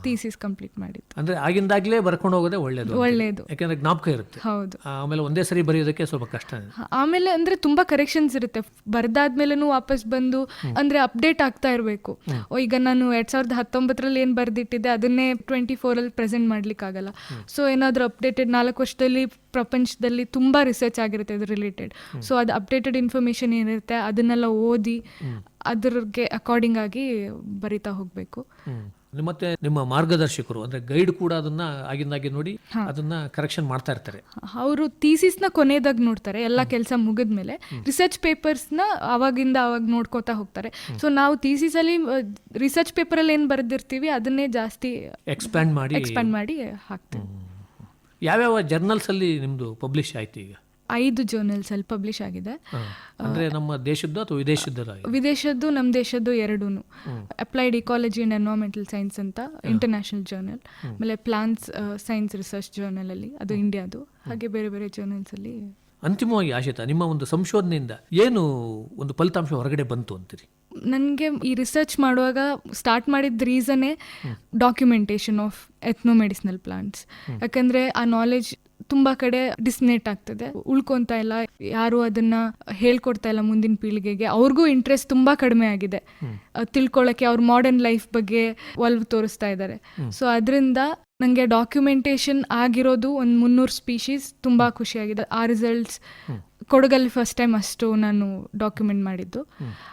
ಥೀಸಿಸ್ ಕಂಪ್ಲೀಟ್ ಮಾಡಿದ್ದು. ಅಂದ್ರೆ ಆಗಿಂದಾಗ್ಲೇ ಬರ್ಕೊಂಡು ಹೋಗೋದೇ ಒಳ್ಳೇದು ಒಳ್ಳೇದು. ಯಾಕಂದ್ರೆ ಜ್ಞಾಪಕ ಇರುತ್ತೆ. ಹೌದು. ಆಮೇಲೆ ಒಂದೇ ಸರಿ ಬರೆಯೋದಕ್ಕೆ ಸ್ವಲ್ಪ ಕಷ್ಟ. ಆಮೇಲೆ ಅಂದ್ರೆ ತುಂಬಾ ಕರೆಕ್ಷನ್ಸ್ ಇರುತ್ತೆ. ಬರ್ದಾದ್ಮೇಲೆನೂ ವಾಪಸ್ ಬಂದು ಅಂದ್ರೆ ಅಪ್ಡೇಟ್ ಆಗ್ತಾ ಇರಬೇಕು. ಈಗ ನಾನು ಎರಡ್ ಸಾವಿರದ ಹತ್ತೊಂಬತ್ತರಲ್ಲಿ ಏನ್ ಬರ್ದಿಟ್ಟಿದ್ದೆ ಅದನ್ನೇ ಟ್ವೆಂಟಿ ಫೋರ್ ಅಲ್ಲಿ ಪ್ರೆಸೆಂಟ್ ಮಾಡ್ಲಿಕ್ಕೆ ಆಗಲ್ಲ. ಸೊ ಏನಾದ್ರೂ ಅಪ್ಡೇಟೆಡ್ ನಾಲ್ಕು ವರ್ಷದಲ್ಲಿ ಪ್ರಪಂಚದಲ್ಲಿ ತುಂಬಾ ರಿಸರ್ಚ್ ಆಗಿರುತ್ತೆ ಇದು ರಿಲೇಟೆಡ್ ಸೊ ಅದು ಅಪ್ಡೇಟೆಡ್ ಇನ್ಫಾರ್ಮೇಶನ್ ಏನಿರುತ್ತೆ ಅದನ್ನೆಲ್ಲ ಓದಿ ಅದ್ರಿಗೆ ಅಕಾರ್ಡಿಂಗ್ ಆಗಿ ಬರಿತಾ ಹೋಗ್ಬೇಕು. ಮತ್ತೆ ನಿಮ್ಮ ಮಾರ್ಗದರ್ಶಕರು ಅಂದ್ರೆ ಗೈಡ್ ಕೂಡ ಅದನ್ನ ಆಗಿಂದಾಗಿ ನೋಡಿ ಅದನ್ನ ಕರೆಕ್ಷನ್ ಮಾಡ್ತಾ ಇರ್ತಾರೆ. ಅವರು ಥೀಸಿಸ್ನ ಕೊನೆದಾಗ ನೋಡ್ತಾರೆ ಎಲ್ಲ ಕೆಲಸ ಮುಗಿದ್ಮೇಲೆ. ರಿಸರ್ಚ್ ಪೇಪರ್ಸ್ನ ಅವಾಗಿಂದ ಅವಾಗ ನೋಡ್ಕೋತಾ ಹೋಗ್ತಾರೆ. ಸೊ ನಾವು ಥೀಸಿಸ್ ಅಲ್ಲಿ ರಿಸರ್ಚ್ ಪೇಪರಲ್ಲಿ ಏನ್ ಬರೆದಿರ್ತೀವಿ ಅದನ್ನೇ ಜಾಸ್ತಿ ಎಕ್ಸ್ಪ್ಯಾಂಡ್ ಮಾಡಿ ಎಕ್ಸ್ಪ್ಯಾಂಡ್ ಮಾಡಿ ಹಾಕ್ತೀವಿ. ಯಾವ್ಯಾವ ಜರ್ನಲ್ಸ್ ಅಲ್ಲಿ ನಿಮ್ದು ಪಬ್ಲಿಷ್ ಆಯ್ತು ಈಗ? ಐದು ಜರ್ನಲ್ಸ್ ಅಲ್ಲಿ ಪಬ್ಲಿಷ್ ಆಗಿದೆ. ಅಂದ್ರೆ ನಮ್ಮ ದೇಶದ್ದು ಅಥವಾ ವಿದೇಶದ್ದು ವಿದೇಶದ್ದು ನಮ್ಮ ದೇಶದ್ದು ಎರಡೂ applied ecology and environmental science ಅಂತ ಇಂಟರ್ನ್ಯಾಷನಲ್ ಜರ್ನಲ್ ಆಮೇಲೆ ಪ್ಲಾನ್ಸ್ ಸೈನ್ಸ್ ರಿಸರ್ಚ್ ಜರ್ನಲ್ ಅಲ್ಲಿ ಅದು ಇಂಡಿಯಾದು ಹಾಗೆ ಬೇರೆ ಬೇರೆ ಜರ್ನಲ್ಸ್ ಅಲ್ಲಿ ಅಂತಿಮವಾಗಿ ಆಶಿತ ನಿಮ್ಮ ಒಂದು ಸಂಶೋಧನೆಯಿಂದ ಏನು ಒಂದು ಫಲಿತಾಂಶ ಹೊರಗಡೆ ಬಂತು ಅಂತೀರಿ? ನನಗೆ ಈ ರಿಸರ್ಚ್ ಮಾಡುವಾಗ ಸ್ಟಾರ್ಟ್ ಮಾಡಿದ ರೀಸನ್ನೇ documentation of ethno medicinal plants ಯಾಕಂದ್ರೆ ಆ ನಾಲೆಜ್ ತುಂಬಾ ಕಡೆ ಡಿಸ್ಮಿನೇಟ್ ಆಗ್ತದೆ. ಉಳ್ಕೊಂತಾ ಇಲ್ಲ ಯಾರು ಅದನ್ನ ಹೇಳ್ಕೊಡ್ತಾ ಇಲ್ಲ ಮುಂದಿನ ಪೀಳಿಗೆಗೆ ಅವ್ರಿಗೂ ಇಂಟ್ರೆಸ್ಟ್ ತುಂಬಾ ಕಡಿಮೆ ಆಗಿದೆ. ತಿಳ್ಕೊಳ್ಳಕ್ಕೆ ಅವ್ರ ಮಾಡರ್ನ್ ಲೈಫ್ ಬಗ್ಗೆ ಒಲ್ವ್ ತೋರಿಸ್ತಾ ಇದ್ದಾರೆ. ಸೊ ಅದರಿಂದ ನನಗೆ ಡಾಕ್ಯುಮೆಂಟೇಷನ್ ಆಗಿರೋದು ಒಂದು ಮುನ್ನೂರು ಸ್ಪೀಶೀಸ್ ತುಂಬ ಖುಷಿಯಾಗಿದೆ. ಆ ರಿಸಲ್ಟ್ಸ್ ಕೊಡಗಲ್ಲಿ ಫಸ್ಟ್ ಟೈಮ್ ಅಷ್ಟು ನಾನು ಡಾಕ್ಯುಮೆಂಟ್ ಮಾಡಿದ್ದು.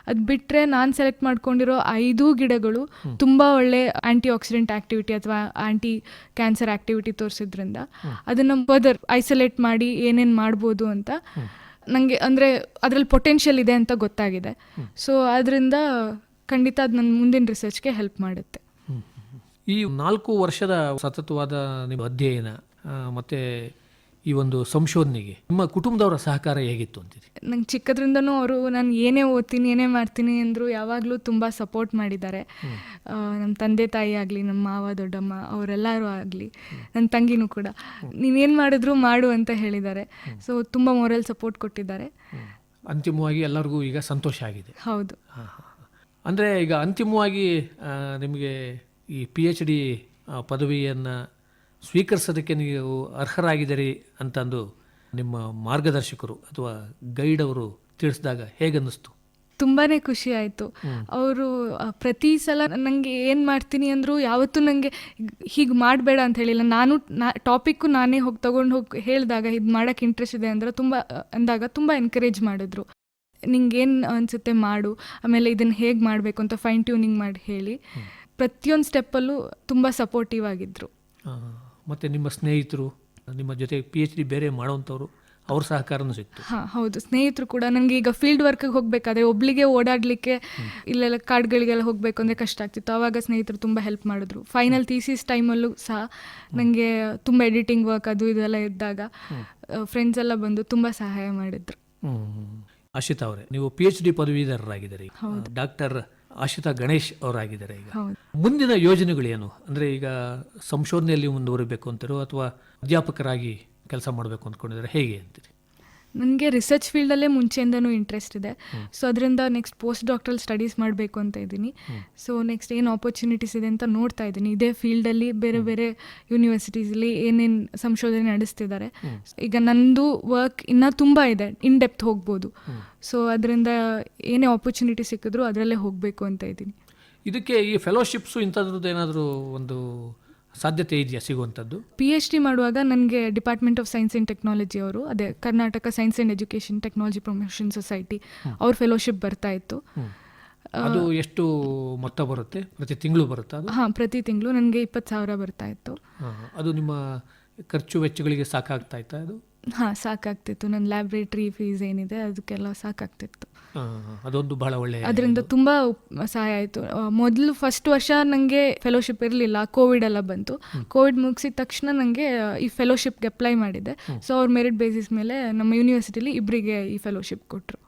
ಅದು ಬಿಟ್ಟರೆ ನಾನು ಸೆಲೆಕ್ಟ್ ಮಾಡ್ಕೊಂಡಿರೋ ಐದು ಗಿಡಗಳು ತುಂಬ ಒಳ್ಳೆ ಆ್ಯಂಟಿ ಆಕ್ಸಿಡೆಂಟ್ ಆ್ಯಕ್ಟಿವಿಟಿ ಅಥವಾ ಆ್ಯಂಟಿ ಕ್ಯಾನ್ಸರ್ ಆ್ಯಕ್ಟಿವಿಟಿ ತೋರಿಸಿದ್ರಿಂದ ಅದನ್ನು ಫರ್ದರ್ ಐಸೋಲೇಟ್ ಮಾಡಿ ಏನೇನು ಮಾಡ್ಬೋದು ಅಂತ ನನಗೆ ಅಂದರೆ ಅದರಲ್ಲಿ ಪೊಟೆನ್ಷಿಯಲ್ ಇದೆ ಅಂತ ಗೊತ್ತಾಗಿದೆ. ಸೊ ಅದರಿಂದ ಖಂಡಿತ ಅದು ನನ್ನ ಮುಂದಿನ ರಿಸರ್ಚ್ಗೆ ಹೆಲ್ಪ್ ಮಾಡುತ್ತೆ. ಈ ನಾಲ್ಕು ವರ್ಷದ ಸತತವಾದ ನಿಮ್ಮ ಅಧ್ಯಯನ ಮತ್ತೆ ಈ ಒಂದು ಸಂಶೋಧನೆಗೆ ನಿಮ್ಮ ಕುಟುಂಬದವರ ಸಹಕಾರ ಹೇಗಿತ್ತು ಅಂತೀರಿ ನಂಗೆ ಚಿಕ್ಕದ್ರಿಂದನೂ ಅವರು ನಾನು ಏನೇ ಓದ್ತೀನಿ ಏನೇ ಮಾಡ್ತೀನಿ ಅಂದರು ಯಾವಾಗಲೂ ತುಂಬ ಸಪೋರ್ಟ್ ಮಾಡಿದ್ದಾರೆ. ನಮ್ಮ ತಂದೆ ತಾಯಿ ಆಗಲಿ ನಮ್ಮ ಮಾವ ದೊಡ್ಡಮ್ಮ ಅವರೆಲ್ಲರೂ ಆಗಲಿ ನನ್ನ ತಂಗಿನೂ ಕೂಡ. ನೀವೇನು ಮಾಡಿದ್ರು ಮಾಡು ಅಂತ ಹೇಳಿದ್ದಾರೆ. ಸೊ ತುಂಬ ಮೊರಲ್ ಸಪೋರ್ಟ್ ಕೊಟ್ಟಿದ್ದಾರೆ. ಅಂತಿಮವಾಗಿ ಎಲ್ಲರಿಗೂ ಈಗ ಸಂತೋಷ ಆಗಿದೆ. ಹೌದು. ಅಂದ್ರೆ ಈಗ ಅಂತಿಮವಾಗಿ ನಿಮಗೆ ಈ ಪಿ ಎಚ್ ಡಿ ಪದವಿಯನ್ನು ಸ್ವೀಕರಿಸೋದಕ್ಕೆ ನೀವು ಅರ್ಹರಾಗಿದ್ದೀರಿ ಅಂತಂದು ನಿಮ್ಮ ಮಾರ್ಗದರ್ಶಕರು ಅಥವಾ ಗೈಡ್ ಅವರು ತಿಳಿಸಿದಾಗ ಹೇಗನ್ನಿಸ್ತು? ತುಂಬಾ ಖುಷಿ ಆಯಿತು. ಅವರು ಪ್ರತಿ ಸಲ ನನಗೆ ಏನು ಮಾಡ್ತೀನಿ ಅಂದರು ಯಾವತ್ತೂ ನನಗೆ ಹೀಗೆ ಮಾಡಬೇಡ ಅಂತ ಹೇಳಿಲ್ಲ. ನಾನು ನಾ ಟಾಪಿಕ್ಕು ನಾನೇ ಹೋಗಿ ತೊಗೊಂಡು ಹೋಗಿ ಹೇಳಿದಾಗ ಇದು ಮಾಡೋಕ್ಕೆ ಇಂಟ್ರೆಸ್ಟ್ ಇದೆ ಅಂದ್ರೆ ತುಂಬ ಅಂದಾಗ ತುಂಬ ಎನ್ಕರೇಜ್ ಮಾಡಿದ್ರು. ನಿಂಗೇನು ಅನಿಸುತ್ತೆ ಮಾಡು ಆಮೇಲೆ ಇದನ್ನು ಹೇಗೆ ಮಾಡಬೇಕು ಅಂತ ಫೈನ್ ಟ್ಯೂನಿಂಗ್ ಮಾಡಿ ಹೇಳಿ. ಪ್ರತಿಯೊಂದು ಸ್ಟೆಪ್ಪಲ್ಲೂ ತುಂಬ ಸಪೋರ್ಟಿವ್ ಆಗಿದ್ದರು ಮತ್ತು ನಿಮ್ಮ ಸ್ನೇಹಿತರು ನಿಮ್ಮ ಜೊತೆ ಪಿ ಎಚ್ ಡಿ ಬೇರೆ ಮಾಡೋವಂಥವ್ರು ಅವ್ರ ಸಹಕಾರನೂ ಸಿಕ್ತು. ಹಾಂ ಹೌದು. ಸ್ನೇಹಿತರು ಕೂಡ ನನಗೆ ಈಗ ಫೀಲ್ಡ್ ವರ್ಕಿಗೆ ಹೋಗಬೇಕಾದ್ರೆ ಒಬ್ಳಿಗೆ ಓಡಾಡಲಿಕ್ಕೆ ಇಲ್ಲೆಲ್ಲ ಕಾಡುಗಳಿಗೆಲ್ಲ ಹೋಗಬೇಕು ಅಂದರೆ ಕಷ್ಟ ಆಗ್ತಿತ್ತು. ಆವಾಗ ಸ್ನೇಹಿತರು ತುಂಬ ಹೆಲ್ಪ್ ಮಾಡಿದ್ರು. ಫೈನಲ್ ಥೀಸಿಸ್ ಟೈಮಲ್ಲೂ ಸಹ ನನಗೆ ತುಂಬ ಎಡಿಟಿಂಗ್ ವರ್ಕ್ ಅದು ಇದೆಲ್ಲ ಇದ್ದಾಗ ಫ್ರೆಂಡ್ಸ್ ಎಲ್ಲ ಬಂದು ತುಂಬ ಸಹಾಯ ಮಾಡಿದ್ರು. ಆಶಿತಾ ಅವರೇ ನೀವು ಪಿ ಎಚ್ ಡಿ ಪದವೀಧರರಾಗಿದ್ದೀರಿ. ಡಾಕ್ಟರ್ ಆಶಿತಾ ಗಣೇಶ್ ಅವರಾಗಿದ್ದಾರೆ ಈಗ. ಮುಂದಿನ ಯೋಜನೆಗಳೇನು? ಅಂದರೆ ಈಗ ಸಂಶೋಧನೆಯಲ್ಲಿ ಮುಂದುವರಿಬೇಕು ಅಂತಾರೋ ಅಥವಾ ಅಧ್ಯಾಪಕರಾಗಿ ಕೆಲಸ ಮಾಡಬೇಕು ಅಂದ್ಕೊಂಡಿದ್ದಾರೆ ಹೇಗೆ ಅಂತೀರಿ? ನನಗೆ ರಿಸರ್ಚ್ ಫೀಲ್ಡಲ್ಲೇ ಮುಂಚೆಯಿಂದನೂ ಇಂಟ್ರೆಸ್ಟ್ ಇದೆ. ಸೊ ಅದರಿಂದ ನೆಕ್ಸ್ಟ್ ಪೋಸ್ಟ್ ಡಾಕ್ಟ್ರಲ್ ಸ್ಟಡೀಸ್ ಮಾಡಬೇಕು ಅಂತ ಇದ್ದೀನಿ. ಸೊ ನೆಕ್ಸ್ಟ್ ಏನು ಆಪರ್ಚುನಿಟೀಸ್ ಇದೆ ಅಂತ ನೋಡ್ತಾ ಇದ್ದೀನಿ. ಇದೇ ಫೀಲ್ಡಲ್ಲಿ ಬೇರೆ ಬೇರೆ ಯೂನಿವರ್ಸಿಟೀಸಲ್ಲಿ ಏನೇನು ಸಂಶೋಧನೆ ನಡೆಸ್ತಿದ್ದಾರೆ. ಈಗ ನಂದು ವರ್ಕ್ ಇನ್ನೂ ತುಂಬ ಇದೆ. ಇನ್ ಡೆಪ್ತ್ ಹೋಗ್ಬೋದು. ಸೊ ಅದರಿಂದ ಏನೇ ಆಪರ್ಚುನಿಟಿ ಸಿಕ್ಕಿದ್ರು ಅದರಲ್ಲೇ ಹೋಗಬೇಕು ಅಂತ ಇದ್ದೀನಿ. ಇದಕ್ಕೆ ಈ ಫೆಲೋಶಿಪ್ಸು ಇಂಥದ್ರದ್ದು ಏನಾದರೂ ಒಂದು ಸಾಧ್ಯತೆ ಇದೆಯಾ ಸಿಗುವಂಥದ್ದು? ಪಿ ಎಚ್ ಡಿ ಮಾಡುವಾಗ ನನಗೆ department of science and technology ಅವರು ಅದೇ Karnataka science and education technology promotion society ಅವ್ರ ಫೆಲೋಶಿಪ್ ಬರ್ತಾ ಇತ್ತು. ಅದು ಎಷ್ಟು ಮೊತ್ತ ಬರುತ್ತೆ? ಪ್ರತಿ ತಿಂಗಳು ಬರುತ್ತಾ ಹಾಂ ಪ್ರತಿ ತಿಂಗಳು ನನಗೆ ಇಪ್ಪತ್ತು ಸಾವಿರ ಬರ್ತಾ ಇತ್ತು. ಅದು ನಿಮ್ಮ ಖರ್ಚು ವೆಚ್ಚಗಳಿಗೆ ಸಾಕಾಗ್ತಾ ಇತ್ತಾ ಅದು? ಹಾಂ ಸಾಕಾಗ್ತಿತ್ತು. ನನ್ನ ಲ್ಯಾಬ್ರೇಟ್ರಿ ಫೀಸ್ ಏನಿದೆ ಅದಕ್ಕೆಲ್ಲ ಸಾಕಾಗ್ತಿತ್ತು. ಅದೊಂದು ಬಹಳ ಒಳ್ಳೆಯ ಅದರಿಂದ ತುಂಬ ಸಹಾಯ ಆಯಿತು. ಮೊದಲು ಫಸ್ಟ್ ವರ್ಷ ನನಗೆ ಫೆಲೋಶಿಪ್ ಇರಲಿಲ್ಲ ಕೋವಿಡ್ ಎಲ್ಲ ಬಂತು. ಕೋವಿಡ್ ಮುಗಿಸಿದ ತಕ್ಷಣ ನನಗೆ ಈ ಫೆಲೋಶಿಪ್ಗೆ ಅಪ್ಲೈ ಮಾಡಿದೆ. ಸೊ ಅವ್ರ ಮೆರಿಟ್ ಬೇಸಿಸ್ ಮೇಲೆ ನಮ್ಮ ಯೂನಿವರ್ಸಿಟಿಲಿ ಇಬ್ಬರಿಗೆ ಈ ಫೆಲೋಶಿಪ್ ಕೊಟ್ಟರು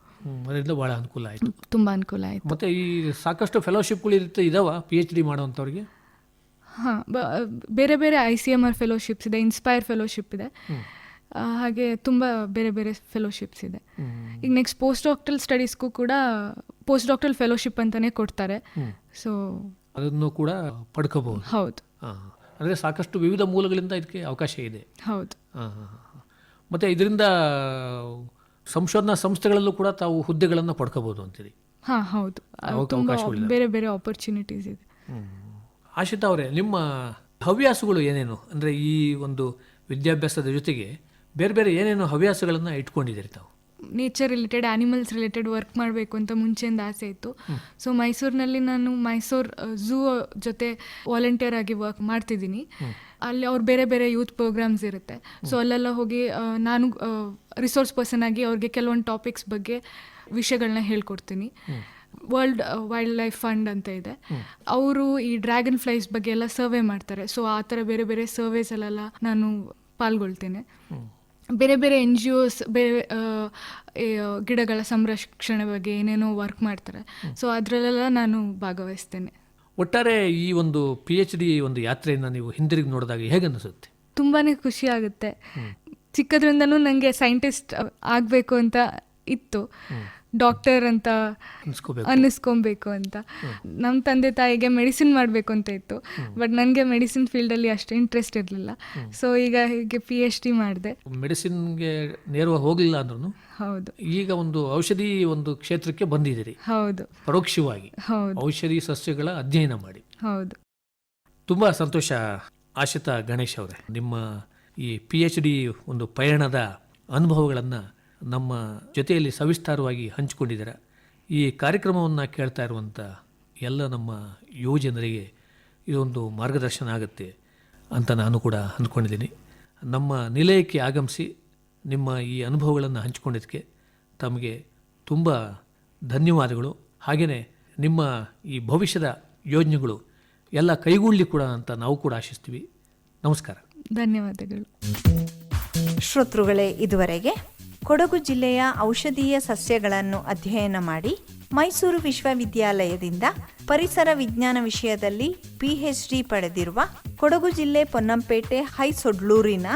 ಅದರಿಂದ ಬಹಳ ಅನುಕೂಲ ಆಯಿತು. ತುಂಬ ಅನುಕೂಲ ಆಯಿತು. ಮತ್ತೆ ಈ ಸಾಕಷ್ಟು ಫೆಲೋಶಿಪ್ಗಳು ಇರುತ್ತೆ ಇದಾವ? ಪಿ ಎಚ್ ಡಿ ಮಾಡೋವಂಥವ್ರಿಗೆ? ಹಾಂ ಬೇರೆ ಬೇರೆ I C M R fellowships ಇದೆ ಇನ್ಸ್ಪೈರ್ ಫೆಲೋಶಿಪ್ ಇದೆ. ಹಾಗೆ ತುಂಬ ಬೇರೆ ಬೇರೆ ಫೆಲೋಶಿಪ್ಸ್ ಇದೆ. ಈಗ ನೆಕ್ಸ್ಟ್ ಪೋಸ್ಟ್ ಡಾಕ್ಟಲ್ ಸ್ಟಡೀಸ್ಗೂ ಕೂಡ ಪೋಸ್ಟ್ ಡಾಕ್ಟಲ್ ಫೆಲೋಶಿಪ್ ಅಂತಾನೆ ಕೊಡ್ತಾರೆ. ಸೊ ಅದನ್ನು ಕೂಡ ಪಡ್ಕೋಬಹುದು. ಹೌದು. ಅಂದರೆ ಸಾಕಷ್ಟು ವಿವಿಧ ಮೂಲಗಳಿಂದ ಇದಕ್ಕೆ ಅವಕಾಶ ಇದೆ. ಹೌದು. ಮತ್ತೆ ಇದರಿಂದ ಸಂಶೋಧನಾ ಸಂಸ್ಥೆಗಳಲ್ಲೂ ಕೂಡ ತಾವು ಹುದ್ದೆಗಳನ್ನು ಪಡ್ಕೋಬಹುದು ಅಂತೀರಿ? ಹಾ ಹೌದು. ಬೇರೆ ಬೇರೆ ಆಪರ್ಚುನಿಟೀಸ್ ಇದೆ. ಆಶಿತಾ ಅವರೇ ನಿಮ್ಮ ಹವ್ಯಾಸಗಳು ಏನೇನು? ಅಂದರೆ ಈ ಒಂದು ವಿದ್ಯಾಭ್ಯಾಸದ ಜೊತೆಗೆ ಬೇರೆ ಬೇರೆ ಏನೇನೋ ಹವ್ಯಾಸಗಳನ್ನು ಇಟ್ಕೊಂಡಿದ್ದೀರಿ ತಾವು? Nature related animals related work ಮಾಡಬೇಕು ಅಂತ ಮುಂಚೆಯಿಂದ ಆಸೆ ಇತ್ತು. ಸೊ ಮೈಸೂರಿನಲ್ಲಿ ನಾನು ಮೈಸೂರು ಝೂ ಜೊತೆ ವಾಲಂಟಿಯರ್ ಆಗಿ ವರ್ಕ್ ಮಾಡ್ತಿದ್ದೀನಿ. ಅಲ್ಲಿ ಅವ್ರು ಬೇರೆ ಬೇರೆ ಯೂತ್ ಪ್ರೋಗ್ರಾಮ್ಸ್ ಇರುತ್ತೆ. ಸೊ ಅಲ್ಲೆಲ್ಲ ಹೋಗಿ ನಾನು ರಿಸೋರ್ಸ್ ಪರ್ಸನ್ ಆಗಿ ಅವ್ರಿಗೆ ಕೆಲವೊಂದು ಟಾಪಿಕ್ಸ್ ಬಗ್ಗೆ ವಿಷಯಗಳನ್ನ ಹೇಳ್ಕೊಡ್ತೀನಿ. ವರ್ಲ್ಡ್ ವೈಲ್ಡ್ ಲೈಫ್ ಫಂಡ್ ಅಂತ ಇದೆ. ಅವರು ಈ ಡ್ರ್ಯಾಗನ್ ಫ್ಲೈಸ್ ಬಗ್ಗೆ ಎಲ್ಲ ಸರ್ವೆ ಮಾಡ್ತಾರೆ. ಸೊ ಆ ಥರ ಬೇರೆ ಬೇರೆ ಸರ್ವೇಸಲ್ಲೆಲ್ಲ ನಾನು ಪಾಲ್ಗೊಳ್ತೇನೆ. ಬೇರೆ ಬೇರೆ ಎನ್ ಜಿ ಒಸ್ ಬೇರೆ ಗಿಡಗಳ ಸಂರಕ್ಷಣೆ ಬಗ್ಗೆ ಏನೇನೋ ವರ್ಕ್ ಮಾಡ್ತಾರೆ. ಸೊ ಅದರಲ್ಲೆಲ್ಲ ನಾನು ಭಾಗವಹಿಸ್ತೇನೆ. ಒಟ್ಟಾರೆ ಈ ಒಂದು ಪಿ ಎಚ್ ಡಿ ಒಂದು ಯಾತ್ರೆಯನ್ನು ನೀವು ಹಿಂದಿರುಗಿ ನೋಡಿದಾಗ ಹೇಗೆ ಅನಿಸುತ್ತೆ? ತುಂಬಾ ಖುಷಿ ಆಗುತ್ತೆ. ಚಿಕ್ಕದ್ರಿಂದನೂ ನನಗೆ ಸೈಂಟಿಸ್ಟ್ ಆಗಬೇಕು ಅಂತ ಇತ್ತು. ಡಾಕ್ಟರ್ ಅಂತ ಅನ್ಸ್ಕೋಬೇಕು. ಅನ್ನಿಸ್ಕೊಬೇಕು ಅಂತ. ನಮ್ಮ ತಂದೆ ತಾಯಿಗೆ ಮೆಡಿಸಿನ್ ಮಾಡಬೇಕು ಅಂತ ಇತ್ತು. ಬಟ್ ನನಗೆ ಮೆಡಿಸಿನ್ ಫೀಲ್ಡಲ್ಲಿ ಅಷ್ಟು ಇಂಟ್ರೆಸ್ಟ್ ಇರಲಿಲ್ಲ. ಸೊ ಈಗ ಹೀಗೆ ಪಿ ಎಚ್ ಡಿ ಮಾಡಿದೆ. ಮೆಡಿಸಿನ್ಗೆ ನೇರವಾಗಿ ಹೋಗಲಿಲ್ಲ ಅಂದ್ರೂ ಹೌದು. ಈಗ ಒಂದು ಔಷಧಿ ಒಂದು ಕ್ಷೇತ್ರಕ್ಕೆ ಬಂದಿದ್ದೀರಿ. ಹೌದು. ಪರೋಕ್ಷವಾಗಿ ಹೌದು. ಔಷಧಿ ಸಸ್ಯಗಳ ಅಧ್ಯಯನ ಮಾಡಿ. ಹೌದು. ತುಂಬ ಸಂತೋಷ ಆಶಿತಾ ಗಣೇಶ್ ಅವರೇ. ನಿಮ್ಮ ಈ ಪಿ ಎಚ್ ಡಿ ಒಂದು ಪಯಣದ ಅನುಭವಗಳನ್ನು ನಮ್ಮ ಜೊತೆಯಲ್ಲಿ ಸವಿಸ್ತಾರವಾಗಿ ಹಂಚಿಕೊಂಡಿದ್ದಾರೆ. ಈ ಕಾರ್ಯಕ್ರಮವನ್ನು ಕೇಳ್ತಾ ಇರುವಂಥ ಎಲ್ಲ ನಮ್ಮ ಯುವಜನರಿಗೆ ಇದೊಂದು ಮಾರ್ಗದರ್ಶನ ಆಗುತ್ತೆ ಅಂತ ನಾನು ಕೂಡ ಅಂದ್ಕೊಂಡಿದ್ದೀನಿ. ನಮ್ಮ ನಿಲಯಕ್ಕೆ ಆಗಮಿಸಿ ನಿಮ್ಮ ಈ ಅನುಭವಗಳನ್ನು ಹಂಚಿಕೊಂಡಿದ್ದಕ್ಕೆ ತಮಗೆ ತುಂಬ ಧನ್ಯವಾದಗಳು. ಹಾಗೆಯೇ ನಿಮ್ಮ ಈ ಭವಿಷ್ಯದ ಯೋಜನೆಗಳು ಎಲ್ಲ ಕೈಗೂಡಲಿ ಕೂಡ ಅಂತ ನಾವು ಕೂಡ ಆಶಿಸ್ತೀವಿ. ನಮಸ್ಕಾರ. ಧನ್ಯವಾದಗಳು. ಶ್ರೋತೃಗಳೇ, ಇದುವರೆಗೆ ಕೊಡಗು ಜಿಲ್ಲೆಯ ಔಷಧೀಯ ಸಸ್ಯಗಳನ್ನು ಅಧ್ಯಯನ ಮಾಡಿ ಮೈಸೂರು ವಿಶ್ವವಿದ್ಯಾಲಯದಿಂದ ಪರಿಸರ ವಿಜ್ಞಾನ ವಿಷಯದಲ್ಲಿ ಪಿಎಚ್ಡಿ ಪಡೆದಿರುವ ಕೊಡಗು ಜಿಲ್ಲೆ ಪೊನ್ನಂಪೇಟೆ ಹೈಸೊಡ್ಲೂರಿನ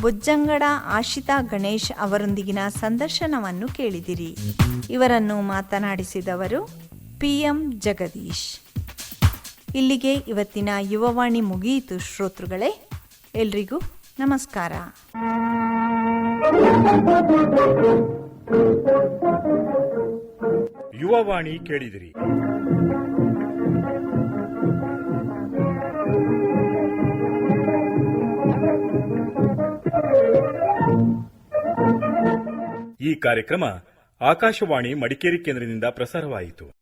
ಬೊಜ್ಜಂಗಡ ಆಶಿತಾ ಗಣೇಶ್ ಅವರೊಂದಿಗಿನ ಸಂದರ್ಶನವನ್ನು ಕೇಳಿದಿರಿ. ಇವರನ್ನು ಮಾತನಾಡಿಸಿದವರು ಪಿಎಂ ಜಗದೀಶ್. ಇಲ್ಲಿಗೆ ಇವತ್ತಿನ ಯುವವಾಣಿ ಮುಗಿಯಿತು ಶ್ರೋತೃಗಳೇ, ಎಲ್ರಿಗೂ ನಮಸ್ಕಾರ. ಯುವವಾಣಿ ಕೇಳಿದಿರಿ. ಈ ಕಾರ್ಯಕ್ರಮ ಆಕಾಶವಾಣಿ ಮಡಿಕೇರಿ ಕೇಂದ್ರದಿಂದ ಪ್ರಸಾರವಾಯಿತು.